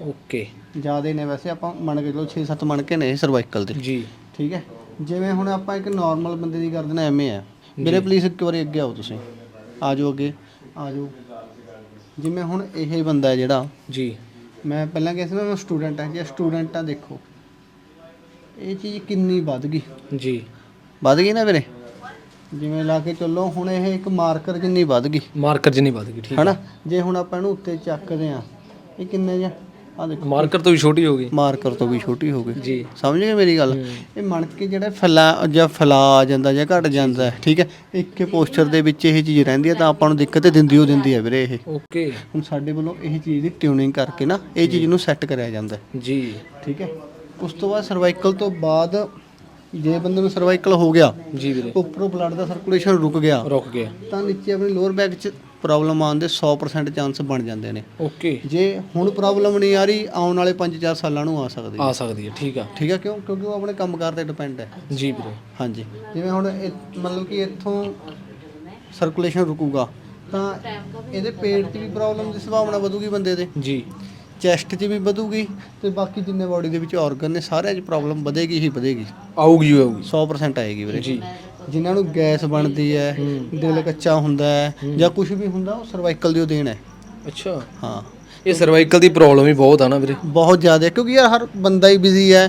Speaker 2: ਓਕੇ
Speaker 1: ਜਿਆਦੇ ਨੇ ਵੈਸੇ ਆਪਾਂ ਮੰਨ ਕੇ ਚਲੋ 6-7 ਮਣਕੇ ਨੇ ਇਹ ਸਰਵਾਈਕਲ ਦੇ।
Speaker 2: ਜੀ।
Speaker 1: ਠੀਕ ਹੈ। ਜਿਵੇਂ ਹੁਣ ਆਪਾਂ ਇੱਕ ਨਾਰਮਲ ਬੰਦੇ ਦੀ ਕਰਦੇ ਨਾ ਐਵੇਂ ਆ ਮੇਰੇ ਪਲੀਜ਼ ਇੱਕ ਵਾਰੀ ਅੱਗੇ ਆਓ ਤੁਸੀਂ। ਆ ਜਾਓ ਅੱਗੇ ਆ ਜਾਓ। ਜਿਵੇਂ ਹੁਣ ਇਹ ਬੰਦਾ ਹੈ ਜਿਹੜਾ
Speaker 2: ਜੀ।
Speaker 1: ਮੈਂ ਪਹਿਲਾਂ ਕਿਹਾ ਸੀ ਨਾ ਮੈਂ ਸਟੂਡੈਂਟ ਹਾਂ। ਜੇ ਸਟੂਡੈਂਟ ਆ ਦੇਖੋ। ਇਹ ਚੀਜ਼ ਕਿੰਨੀ ਵੱਧ ਗਈ?
Speaker 2: ਜੀ।
Speaker 1: ਵੱਧ ਗਈ ਨਾ ਵੀਰੇ? ਜਿਵੇਂ ਲਾ ਕੇ ਚੱਲੋ ਹੁਣ ਇਹ ਇੱਕ ਮਾਰਕਰ ਜਿੰਨੀ ਵੱਧ ਗਈ।
Speaker 2: ਮਾਰਕਰ ਜਿੰਨੀ ਵੱਧ ਗਈ ਠੀਕ
Speaker 1: ਹਨਾ? ਜੇ ਹੁਣ ਆਪਾਂ ਇਹਨੂੰ ਉੱਤੇ ਚੱਕਦੇ ਆ ਇਹ ਕਿੰਨੇ ਜਾਂ? ਆ ਦੇਖੋ।
Speaker 2: ਮਾਰਕਰ ਤੋਂ ਵੀ ਛੋਟੀ ਹੋ ਗਈ।
Speaker 1: ਮਾਰਕਰ ਤੋਂ ਵੀ ਛੋਟੀ ਹੋ ਗਈ।
Speaker 2: ਜੀ।
Speaker 1: ਸਮਝ ਗਏ ਮੇਰੀ ਗੱਲ? ਇਹ ਮਣ ਕੇ ਜਿਹੜਾ ਫਲਾ ਜਾਂ ਫਲਾ ਆ ਜਾਂਦਾ ਜਾਂ ਘਟ ਜਾਂਦਾ ਹੈ, ਠੀਕ ਹੈ? ਇੱਕ ਪੋਸਚਰ ਦੇ ਵਿੱਚ ਇਹ ਚੀਜ਼ ਰਹਿੰਦੀ ਹੈ ਤਾਂ ਆਪਾਂ ਨੂੰ ਦਿੱਕਤ ਦਿੰਦੀ ਹੋ ਦਿੰਦੀ ਹੈ ਵੀਰੇ ਇਹ।
Speaker 2: ਓਕੇ
Speaker 1: ਹੁਣ ਸਾਡੇ ਵੱਲੋਂ ਇਹ ਚੀਜ਼ ਦੀ ਟਿਊਨਿੰਗ ਕਰਕੇ ਨਾ ਇਹ ਚੀਜ਼ ਨੂੰ ਸੈੱਟ ਕਰਿਆ ਜਾਂਦਾ ਹੈ,
Speaker 2: ਜੀ।
Speaker 1: ਠੀਕ ਹੈ? ਉਸ ਤੋਂ ਬਾਅਦ ਸਰਵਾਈਕਲ ਤੋਂ ਬਾਅਦ ਜੇ ਬੰਦੇ ਨੂੰ ਸਰਵਾਈਕਲ ਹੋ ਗਿਆ
Speaker 2: ਜੀ ਵੀਰੇ।
Speaker 1: ਉੱਪਰੋਂ ਬਲੱਡ ਦਾ ਸਰਕੂਲੇਸ਼ਨ ਰੁਕ ਗਿਆ
Speaker 2: ਰੁਕ ਗਿਆ।
Speaker 1: ਤਾਂ ਨੀਚੇ ਆਪਣੀ ਲੋਅਰ ਬੈਕ 'ਚ ਪ੍ਰੋਬਲਮ ਆਉਣ ਦੇ 100% ਚਾਂਸ ਬਣ ਜਾਂਦੇ ਨੇ।
Speaker 2: ਓਕੇ।
Speaker 1: ਜੇ ਹੁਣ ਪ੍ਰੋਬਲਮ ਨਹੀਂ ਆ ਰਹੀ ਆਉਣ ਵਾਲੇ 5-4 ਸਾਲਾਂ ਨੂੰ ਆ ਸਕਦੀ ਹੈ।
Speaker 2: ਆ ਸਕਦੀ ਹੈ ਠੀਕ ਆ।
Speaker 1: ਠੀਕ ਹੈ ਕਿਉਂ? ਕਿਉਂਕਿ ਉਹ ਆਪਣੇ ਕੰਮਕਾਰ ਤੇ ਡਿਪੈਂਡ ਹੈ।
Speaker 2: ਜੀ ਵੀਰੇ।
Speaker 1: ਹਾਂਜੀ। ਜਿਵੇਂ ਹੁਣ ਇਹ- ਮਤਲਬ ਕਿ ਇੱਥੋਂ ਸਰਕੂਲੇਸ਼ਨ ਰੁਕੂਗਾ ਤਾਂ ਇਹਦੇ ਪੇਟ 'ਚ ਵੀ ਪ੍ਰੋਬਲਮ ਦੀ ਸੰਭਾਵਨਾ ਵਧੂਗੀ ਬੰਦੇ ਦੇ।
Speaker 2: ਜੀ।
Speaker 1: ਚੈਸਟ 'ਚ ਵੀ ਵਧੂਗੀ ਤੇ ਬਾਕੀ ਜਿੰਨੇ ਬਾਡੀ ਦੇ ਵਿੱਚ ਆਰਗਨ ਨੇ ਸਾਰਿਆਂ 'ਚ ਪ੍ਰੋਬਲਮ ਵਧੇਗੀ ਹੀ ਵਧੇਗੀ।
Speaker 2: ਆਊਗੀ ਹੀ ਆਊਗੀ
Speaker 1: 100% ਆਏਗੀ ਵੀਰੇ।
Speaker 2: ਜੀ।
Speaker 1: ਜਿਨ੍ਹਾਂ ਨੂੰ ਗੈਸ ਬਣਦੀ ਹੈ ਦਿਲ ਕੱਚਾ ਹੁੰਦਾ ਹੈ ਜਾਂ ਕੁਝ ਵੀ ਹੁੰਦਾ ਉਹ ਸਰਵਾਈਕਲ ਦੀ ਉਹ ਦੇਣ ਹੈ।
Speaker 2: ਅੱਛਾ।
Speaker 1: ਹਾਂ।
Speaker 2: ਇਹ ਸਰਵਾਈਕਲ ਦੀ ਪ੍ਰੋਬਲਮ ਹੀ ਬਹੁਤ ਆ ਨਾ ਵੀਰੇ।
Speaker 1: ਬਹੁਤ ਜ਼ਿਆਦਾ ਕਿਉਂਕਿ ਯਾਰ ਹਰ ਬੰਦਾ ਹੀ ਬਿਜ਼ੀ ਹੈ।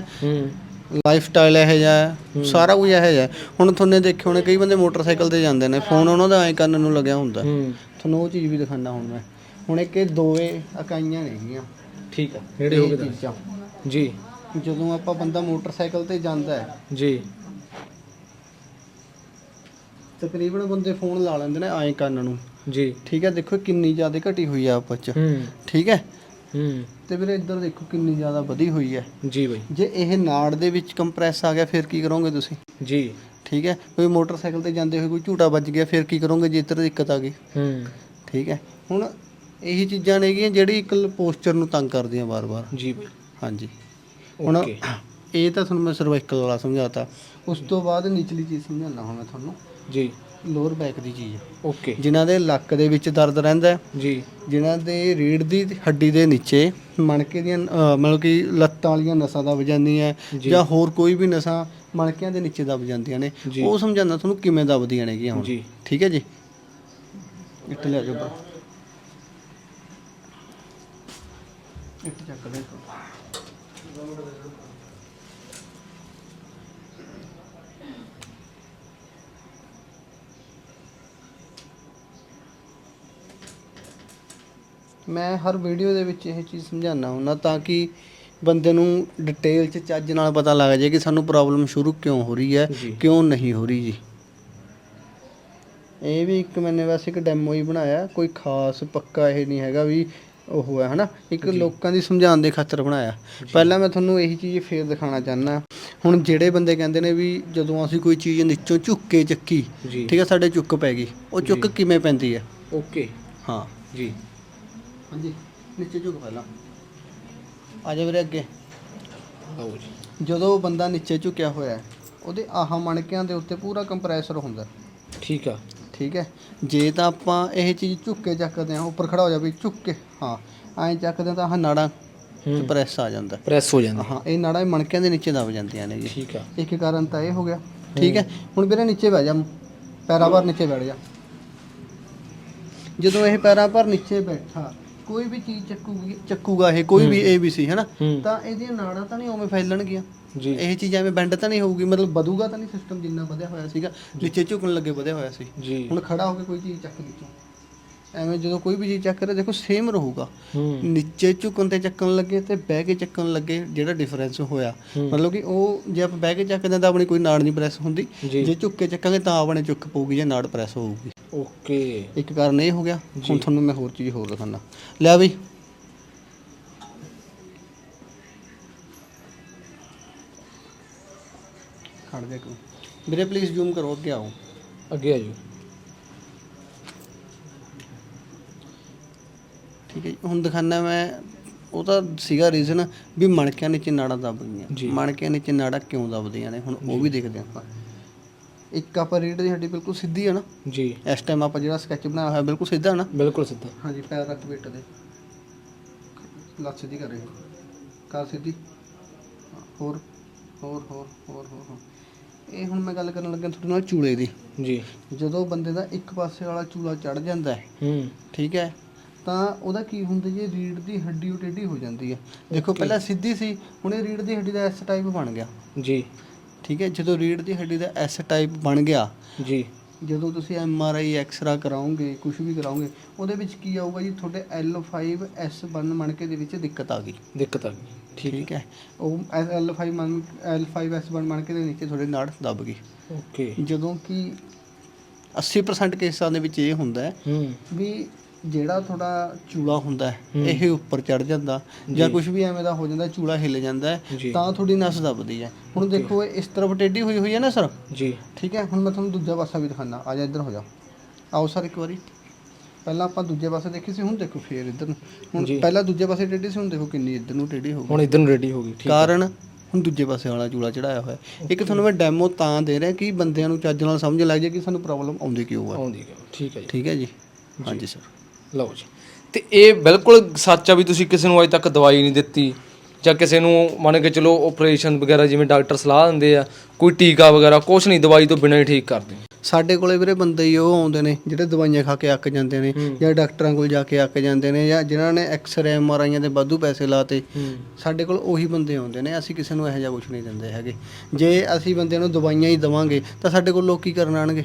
Speaker 1: ਲਾਈਫ ਸਟਾਈਲ ਇਹੋ ਜਿਹਾ ਸਾਰਾ ਕੁਝ ਇਹੋ ਜਿਹਾ। ਹੁਣ ਤੁਹਾਨੇ ਦੇਖੇ ਹੋਣੇ ਕਈ ਬੰਦੇ ਮੋਟਰਸਾਈਕਲ ਤੇ ਜਾਂਦੇ ਨੇ ਫੋਨ ਉਹਨਾਂ ਦਾ ਐ ਕੰਨ ਨੂੰ ਲੱਗਿਆ ਹੁੰਦਾ। ਤੁਹਾਨੂੰ ਉਹ ਚੀਜ਼ ਵੀ ਦਿਖਾਣਾ ਹੁਣ ਮੈਂ। ਹੁਣ ਇੱਕ ਇਹ ਦੋਵੇਂ ਇਕਾਈਆਂ ਨੇਗੀਆਂ
Speaker 2: ਠੀਕ ਆ। ਨੇੜੇ ਹੋ ਗਏ
Speaker 1: ਚੀਜ਼ਾਂ
Speaker 2: ਜੀ।
Speaker 1: ਜਦੋਂ ਆਪਾਂ ਬੰਦਾ ਮੋਟਰਸਾਈਕਲ ਤੇ ਜਾਂਦਾ ਹੈ।
Speaker 2: ਜੀ।
Speaker 1: ਤਕਰੀਬਨ ਬੰਦੇ ਫੋਨ ਲਾ ਲੈਂਦੇ ਨੇ ਐ ਕੰਨ ਨੂੰ।
Speaker 2: ਜੀ।
Speaker 1: ਠੀਕ ਹੈ ਦੇਖੋ ਕਿੰਨੀ ਜ਼ਿਆਦਾ ਘਟੀ ਹੋਈ ਆ ਆਪਸ ਚ।
Speaker 2: ਹੂੰ।
Speaker 1: ਠੀਕ ਹੈ?
Speaker 2: ਹੂੰ।
Speaker 1: ਤੇ ਵੀਰੇ ਇੱਧਰ ਦੇਖੋ ਕਿੰਨੀ ਜ਼ਿਆਦਾ ਵਧੀ ਹੋਈ ਹੈ।
Speaker 2: ਜੀ ਬਾਈ।
Speaker 1: ਜੇ ਇਹ ਨਾੜ ਦੇ ਵਿੱਚ ਕੰਪਰੈਸ ਆ ਗਿਆ ਫਿਰ ਕੀ ਕਰੋਗੇ ਤੁਸੀਂ?
Speaker 2: ਜੀ।
Speaker 1: ਠੀਕ ਹੈ? ਕੋਈ ਮੋਟਰਸਾਈਕਲ ਤੇ ਜਾਂਦੇ ਹੋਏ ਕੋਈ ਝੂਟਾ ਵੱਜ ਗਿਆ ਫਿਰ ਕੀ ਕਰੋਗੇ ਜੇ ਇੱਧਰ ਦਿੱਕਤ ਆ ਗਈ?
Speaker 2: ਹੂੰ।
Speaker 1: ਠੀਕ ਹੈ? ਹੁਣ ਇਹੀ ਚੀਜ਼ਾਂ ਨੇਗੀਆਂ ਜਿਹੜੀ ਇੱਕ ਪੋਸਚਰ ਨੂੰ ਤੰਗ ਕਰਦੀਆਂ ਵਾਰ-ਵਾਰ।
Speaker 2: ਜੀ ਬਾਈ।
Speaker 1: ਹਾਂਜੀ। ਹੁਣ ਇਹ ਤਾਂ ਤੁਹਾਨੂੰ ਮੈਂ ਸਰਵਾਈਕਲ ਵਾਲਾ ਸਮਝਾਤਾ। ਉਸ ਤੋਂ ਬਾਅਦ ਨਿਚਲੀ ਚੀਜ਼ ਸਮਝਾਉਣਾ ਹੁਣ ਮੈਂ ਤੁਹਾਨੂੰ।
Speaker 2: ਜੀ।
Speaker 1: ਲੋਅਰ ਬੈਕ ਦੀ ਚੀਜ਼।
Speaker 2: ਓਕੇ
Speaker 1: ਜਿਨ੍ਹਾਂ ਦੇ ਲੱਕ ਦੇ ਵਿੱਚ ਦਰਦ ਰਹਿੰਦਾ ਹੈ,
Speaker 2: ਜੀ।
Speaker 1: ਜਿਨ੍ਹਾਂ ਦੇ ਰੀੜ ਦੀ ਹੱਡੀ ਦੇ ਨੀਚੇ ਮਣਕੇ ਦੀਆਂ ਅਹ, ਮਤਲਬ ਕਿ ਲੱਤਾਂ ਵਾਲੀਆਂ ਨਸਾਂ ਦਬ ਜਾਂਦੀਆਂ
Speaker 2: ਜੀ।
Speaker 1: ਜਾਂ ਹੋਰ ਕੋਈ ਵੀ ਨਸਾਂ ਮਣਕਿਆਂ ਦੇ ਨੀਚੇ ਦਬ ਜਾਂਦੀਆਂ ਨੇ।
Speaker 2: ਜੀ।
Speaker 1: ਉਹ ਸਮਝਾਉਣਾ ਤੁਹਾਨੂੰ ਕਿਵੇਂ ਦਬਦੀਆਂ ਨੇਗੀਆਂ ਹੁਣ।
Speaker 2: ਜੀ।
Speaker 1: ਠੀਕ ਹੈ ਜੀ? ਇੱਟ ਲਿਆ ਜੋ ਬਾ ਇੱਟ ਚੱਕ ਲੈ ਮੈਂ ਹਰ ਵੀਡੀਓ ਦੇ ਵਿੱਚ ਇਹ ਚੀਜ਼ ਸਮਝਾਉਣਾ ਹੁੰਦਾ ਤਾਂ ਕਿ ਬੰਦੇ ਨੂੰ ਡਿਟੇਲ ਚ ਚੱਜ ਨਾਲ ਪਤਾ ਲੱਗ ਜਾਏ ਕਿ ਸਾਨੂੰ ਪ੍ਰੋਬਲਮ ਸ਼ੁਰੂ ਕਿਉਂ ਹੋ ਰਹੀ ਹੈ
Speaker 2: ਜੀ।
Speaker 1: ਕਿਉਂ ਨਹੀਂ ਹੋ ਰਹੀ ਜੀ ਇਹ ਵੀ ਇੱਕ ਮੈਨੇ ਵੈਸੇ ਇੱਕ ਡੈਮੋ ਹੀ ਬਣਾਇਆ ਕੋਈ ਖਾਸ ਪੱਕਾ ਇਹ ਨਹੀਂ ਹੈਗਾ ਵੀ ਉਹ ਹੈ ਹਨਾ? ਇੱਕ ਲੋਕਾਂ ਦੀ ਸਮਝਾਉਣ ਦੇ ਖਾਤਰ ਬਣਾਇਆ। ਪਹਿਲਾਂ ਮੈਂ ਤੁਹਾਨੂੰ ਇਹੀ ਚੀਜ਼ ਫੇਰ ਦਿਖਾਉਣਾ ਚਾਹੁੰਦਾ। ਹੁਣ ਜਿਹੜੇ ਬੰਦੇ ਕਹਿੰਦੇ ਨੇ ਵੀ ਜਦੋਂ ਅਸੀਂ ਕੋਈ ਚੀਜ਼ ਨੀਚੋਂ ਝੁੱਕ ਕੇ ਚੱਕੀ ਠੀਕ ਹੈ ਸਾਡੇ ਚੁੱਕ ਪੈ ਗਈ। ਉਹ ਚੁੱਕ ਕਿਵੇਂ ਪੈਂਦੀ ਹੈ
Speaker 2: ਓਕੇ।
Speaker 1: ਹਾਂ।
Speaker 2: ਜੀ।
Speaker 1: ਹਾਂਜੀ ਨੀਚੇ ਝੁਕ ਪਹਿਲਾਂ। ਆ ਜਾ ਵੀਰੇ ਅੱਗੇ।
Speaker 2: ਆਓ ਜੀ।
Speaker 1: ਜਦੋਂ ਬੰਦਾ ਨੀਚੇ ਝੁਕਿਆ ਹੋਇਆ ਹੈ, ਉਹਦੇ ਆਹ ਮਣਕਿਆਂ ਦੇ ਉੱਤੇ ਪੂਰਾ ਕੰਪਰੈਸਰ ਹੁੰਦਾ।
Speaker 2: ਠੀਕ ਆ।
Speaker 1: ਠੀਕ ਹੈ? ਜੇ ਤਾਂ ਆਪਾਂ ਇਹ ਚੀਜ਼ ਝੁੱਕ ਕੇ ਚੱਕਦੇ ਹਾਂ ਉੱਪਰ ਖੜਾ ਹੋ ਜਾ ਵੀ ਝੁੱਕ ਕੇ ਹਾਂ ਐਂ ਚੱਕਦੇ ਹਾਂ ਤਾਂ ਆਹ ਨਾੜਾਂ
Speaker 2: ਹੂੰ।
Speaker 1: ਪ੍ਰੈਸ ਆ ਜਾਂਦਾ।
Speaker 2: ਪ੍ਰੈਸ ਹੋ ਜਾਂਦਾ।
Speaker 1: ਹਾਂ ਇਹ ਨਾੜਾਂ ਇਹ ਮਣਕਿਆਂ ਦੇ ਨੀਚੇ ਦਬ ਜਾਂਦੀਆਂ ਨੇ ਜੀ।
Speaker 2: ਠੀਕ ਆ।
Speaker 1: ਇੱਕ ਕਾਰਨ ਤਾਂ ਇਹ ਹੋ ਗਿਆ। ਠੀਕ ਹੈ? ਹੁਣ ਵੀਰੇ ਨੀਚੇ ਬਹਿ ਜਾ। ਪੈਰਾਂ ਪਰ ਨੀਚੇ ਬੈਠ ਜਾ। ਜਦੋਂ ਇਹ ਪੈਰਾਂ ਪਰ ਨੀਚੇ ਬੈਠਾ ਕੋਈ ਵੀ ਚੀਜ਼ ਚੱਕੂਗੀ ਚੱਕੂਗਾ ਇਹ ਕੋਈ ਵੀ ABC ਹੈ ਨਾ
Speaker 2: ਹੂੰ।
Speaker 1: ਤਾਂ ਇਹਦੀਆਂ ਨਾੜਾਂ ਤਾਂ ਨਹੀਂ ਉਵੇਂ ਫੈਲਣਗੀਆਂ।
Speaker 2: ਜੀ।
Speaker 1: ਇਹ ਚੀਜ਼ ਐਵੇਂ ਬੈਂਡ ਤਾਂ ਨਹੀਂ ਹੋਊਗੀ ਮਤਲਬ ਵਧੂਗਾ ਤਾਂ ਨਹੀਂ ਸਿਸਟਮ ਜਿੰਨਾ ਵਧਿਆ ਹੋਇਆ ਸੀਗਾ ਨੀਚੇ ਝੁਕਣ ਲੱਗੇ ਵਧਿਆ ਹੋਇਆ ਸੀ।
Speaker 2: ਜੀ।
Speaker 1: ਹੁਣ ਖੜਾ ਹੋ ਕੇ ਕੋਈ ਚੀਜ਼ ਚੱਕ ਦਿੱਤੀ। ਐਵੇਂ ਜਦੋਂ ਕੋਈ ਵੀ ਚੀਜ਼ ਚੱਕ ਰਿਹਾ ਦੇਖੋ ਸੇਮ ਰਹੂਗਾ। ਨੀਚੇ ਝੁਕਣ ਤੇ ਚੱਕਣ ਲੱਗੇ ਤੇ ਬਹਿ ਕੇ ਚੱਕਣ ਲੱਗੇ ਜਿਹੜਾ ਡਿਫਰੈਂਸ ਹੋਇਆ। ਮਤਲਬ ਕਿ ਉਹ ਜੇ ਆਪਾਂ ਬਹਿ ਕੇ ਚੱਕਦੇ ਹਾਂ ਤਾਂ ਆਪਣੀ ਕੋਈ ਨਾੜ ਨਹੀਂ ਪ੍ਰੈਸ ਹੁੰਦੀ।
Speaker 2: ਜੀ।
Speaker 1: ਝੁੱਕ ਕੇ ਚੱਕਾਂਗੇ ਤਾਂ ਆਪਣੇ ਚੁੱਕ ਪਊਗੀ ਜਾਂ ਨਾੜ ਪ੍ਰੈਸ ਹੋਊਗੀ।
Speaker 2: ਓਕੇ।
Speaker 1: ਇੱਕ ਕਾਰਨ ਇਹ ਹੋ ਗਿਆ। ਹੁਣ ਤੁਹਾਨੂੰ ਮੈਂ ਹੋਰ ਚੀਜ਼ ਹੋਰ ਦਿਖਾਣਾ ਲੈ ਬਈ। ਖੜ ਜਾ ਤੂੰ ਵੀਰੇ ਪਲੀਜ਼ ਜ਼ੂਮ ਕਰੋ ਅੱਗੇ ਆਓ।
Speaker 2: ਅੱਗੇ ਆ ਜੀ
Speaker 1: ਠੀਕ ਹੈ ਜੀ ਹੁਣ ਦਿਖਾਣਾ ਮੈਂ ਉਹ ਤਾਂ ਸੀਗਾ ਰੀਜ਼ਨ ਵੀ ਮਣਕਿਆਂ ਨੀਚੇ ਨਾੜਾਂ ਦੱਬ ਗਈਆਂ ਮਣਕਿਆਂ ਨੀਚੇ ਨਾੜਾਂ ਕਿਉਂ ਦੱਬਦੀਆਂ ਨੇ? ਹੁਣ ਉਹ ਵੀ ਦੇਖਦੇ ਆਪਾਂ। ਇੱਕ ਆਪਾਂ ਰੀੜ ਦੀ ਹੱਡੀ ਬਿਲਕੁਲ ਸਿੱਧੀ ਹੈ ਨਾ।
Speaker 2: ਜੀ।
Speaker 1: ਇਸ ਟਾਈਮ ਆਪਾਂ ਜਿਹੜਾ ਸਕੈਚ ਬਣਾਇਆ ਹੋਇਆ ਬਿਲਕੁਲ ਸਿੱਧਾ ਹੈ ਨਾ।
Speaker 2: ਬਿਲਕੁਲ ਸਿੱਧਾ।
Speaker 1: ਹਾਂਜੀ ਪੈਰ ਰੱਖ ਪੇਟ ਦੇ। ਲੱਤ ਸਿੱਧੀ ਕਰ। ਰਹੇ ਕਰ ਸਿੱਧੀ। ਹਾਂ, ਹੋਰ ਹੋਰ ਹੋਰ ਹੋਰ ਹੋਰ ਹੋਰ। ਇਹ ਹੁਣ ਮੈਂ ਗੱਲ ਕਰਨ ਲੱਗਾ ਤੁਹਾਡੇ ਨਾਲ ਚੂਲੇ ਦੀ।
Speaker 2: ਜੀ।
Speaker 1: ਜਦੋਂ ਬੰਦੇ ਦਾ ਇੱਕ ਪਾਸੇ ਵਾਲਾ ਚੂਲਾ ਚੜ ਜਾਂਦਾ ਹੈ
Speaker 2: ਹੂੰ।
Speaker 1: ਠੀਕ ਹੈ ਤਾਂ ਉਹਦਾ ਕੀ ਹੁੰਦਾ ਜੀ ਰੀੜ ਦੀ ਹੱਡੀ ਉਹ ਟੇਢੀ ਹੋ ਜਾਂਦੀ ਹੈ। ਦੇਖੋ ਪਹਿਲਾਂ ਸਿੱਧੀ ਸੀ ਹੁਣ ਇਹ ਰੀੜ ਦੀ ਹੱਡੀ ਦਾ ਐਸ ਟਾਈਪ ਬਣ ਗਿਆ।
Speaker 2: ਜੀ।
Speaker 1: ਠੀਕ ਹੈ ਜਦੋਂ ਰੀੜ ਦੀ ਹੱਡੀ ਦਾ ਐਸ ਟਾਈਪ ਬਣ ਗਿਆ
Speaker 2: ਜੀ।
Speaker 1: ਜਦੋਂ ਤੁਸੀਂ ਐਮ ਆਰ ਆਈ ਐਕਸਰਾ ਕਰਾਓਗੇ ਕੁਝ ਵੀ ਕਰਾਓਗੇ ਉਹਦੇ ਵਿੱਚ ਕੀ ਆਊਗਾ ਜੀ ਤੁਹਾਡੇ L5S1 ਮਣਕੇ ਦੇ ਵਿੱਚ ਦਿੱਕਤ ਆ ਗਈ।
Speaker 2: ਦਿੱਕਤ ਆ ਗਈ।
Speaker 1: ਠੀਕ ਹੈ। ਉਹ L5 ਮਣ L5S1 ਮਣਕੇ ਦੇ ਨੀਚੇ ਤੁਹਾਡੇ ਨਾੜ ਦੱਬ ਗਈ।
Speaker 2: ਓਕੇ।
Speaker 1: ਜਦੋਂ ਕਿ 80% ਕੇਸਾਂ ਦੇ ਵਿੱਚ ਇਹ ਹੁੰਦਾ ਹੈ ਵੀ ਜਿਹੜਾ ਤੁਹਾਡਾ ਚੂਲਾ ਹੁੰਦਾ ਹੈ ਇਹ ਉੱਪਰ ਚੜ ਜਾਂਦਾ ਜਾਂ। ਕੁਝ ਵੀ ਐਵੇਂ ਦਾ ਹੋ ਜਾਂਦਾ ਚੂਲਾ ਹਿੱਲ ਜਾਂਦਾ। ਤਾਂ ਤੁਹਾਡੀ ਨਸ ਦੱਬਦੀ ਹੈ। ਹੁਣ ਦੇਖੋ ਇਸ ਤਰਫ ਟੇਢੀ ਹੋਈ ਹੋਈ ਹੈ ਨਾ ਸਰ?
Speaker 2: ਜੀ।
Speaker 1: ਠੀਕ ਹੈ ਹੁਣ ਮੈਂ ਤੁਹਾਨੂੰ ਦੂਜਾ ਪਾਸਾ ਵੀ ਦਿਖਾਣਾ ਆ ਜਾ ਇੱਧਰ ਹੋ ਜਾ। ਆਓ ਸਰ ਇੱਕ ਵਾਰੀ। ਪਹਿਲਾਂ ਆਪਾਂ ਦੂਜੇ ਪਾਸੇ ਦੇਖੀ ਸੀ ਹੁਣ ਦੇਖੋ ਫੇਰ ਇੱਧਰ ਨੂੰ। ਹੁਣ ਪਹਿਲਾਂ ਦੂਜੇ ਪਾਸੇ ਟੇਢੀ ਸੀ ਹੁਣ ਦੇਖੋ ਕਿੰਨੀ ਇੱਧਰ ਨੂੰ ਟੇਢੀ ਹੋ ਗਈ।
Speaker 2: ਹੁਣ ਇਧਰ ਨੂੰ ਰੈਡੀ ਹੋ ਗਈ ਠੀਕ
Speaker 1: ਕਾਰਨ ਹੁਣ ਦੂਜੇ ਪਾਸੇ ਵਾਲਾ ਚੂਲਾ ਚੜਾਇਆ ਹੋਇਆ। ਹੈ। ਇੱਕ ਤੁਹਾਨੂੰ ਮੈਂ ਡੈਮੋ ਤਾਂ ਦੇ ਰਿਹਾ ਕਿ ਬੰਦਿਆਂ ਨੂੰ ਚੱਜ ਨਾਲ ਸਮਝ ਲੱਗ ਜਾਏ ਕਿ ਸਾਨੂੰ ਪ੍ਰੋਬਲਮ ਆਉਂਦੀ ਕਿਉਂ ਹੈ
Speaker 2: ਆਉਂਦੀ ਹੈ ਠੀਕ ਹੈ ਜੀ।
Speaker 1: ਠੀਕ ਹੈ ਜੀ? ਹਾਂਜੀ ਸਰ
Speaker 2: ਲਓ ਜੀ। ਤੇ ਇਹ ਬਿਲਕੁਲ ਸੱਚ ਆ ਵੀ ਤੁਸੀਂ ਕਿਸੇ ਨੂੰ ਅਜੇ ਤੱਕ ਦਵਾਈ ਨਹੀਂ ਦਿੱਤੀ। ਜਾਂ ਕਿਸੇ ਨੂੰ ਮੰਨ ਕੇ ਚਲੋ ਆਪਰੇਸ਼ਨ ਵਗੈਰਾ ਜਿਵੇਂ ਡਾਕਟਰ ਸਲਾਹ ਦਿੰਦੇ ਆ ਕੋਈ ਟੀਕਾ ਵਗੈਰਾ ਕੁਝ ਨਹੀਂ ਦਵਾਈ ਤੋਂ ਬਿਨਾਂ ਹੀ ਠੀਕ ਕਰਦੇ।
Speaker 1: ਸਾਡੇ ਕੋਲੇ ਵੀਰੇ ਬੰਦੇ ਹੀ ਉਹ ਆਉਂਦੇ ਨੇ ਜਿਹੜੇ ਦਵਾਈਆਂ ਖਾ ਕੇ ਅੱਕ ਜਾਂਦੇ ਨੇ ਜਾਂ ਡਾਕਟਰਾਂ ਕੋਲ ਜਾ ਕੇ ਅੱਕ ਜਾਂਦੇ ਨੇ ਜਾਂ ਜਿਨ੍ਹਾਂ ਨੇ ਐਕਸ-ਰੇ ਐਮ-ਆਰ-ਆਈਆਂ ਦੇ ਵਾਧੂ ਪੈਸੇ ਲਾਤੇ ਸਾਡੇ ਕੋਲ ਉਹੀ ਬੰਦੇ ਆਉਂਦੇ ਨੇ ਅਸੀਂ ਕਿਸੇ ਨੂੰ ਇਹੋ ਜਿਹਾ ਕੁਝ ਨਹੀਂ ਦਿੰਦੇ ਹੈਗੇ। ਜੇ ਅਸੀਂ ਬੰਦਿਆਂ ਨੂੰ ਦਵਾਈਆਂ ਹੀ ਦਵਾਂਗੇ ਤਾਂ ਸਾਡੇ ਕੋਲ ਲੋਕ ਕੀ ਕਰਨ ਆਣਗੇ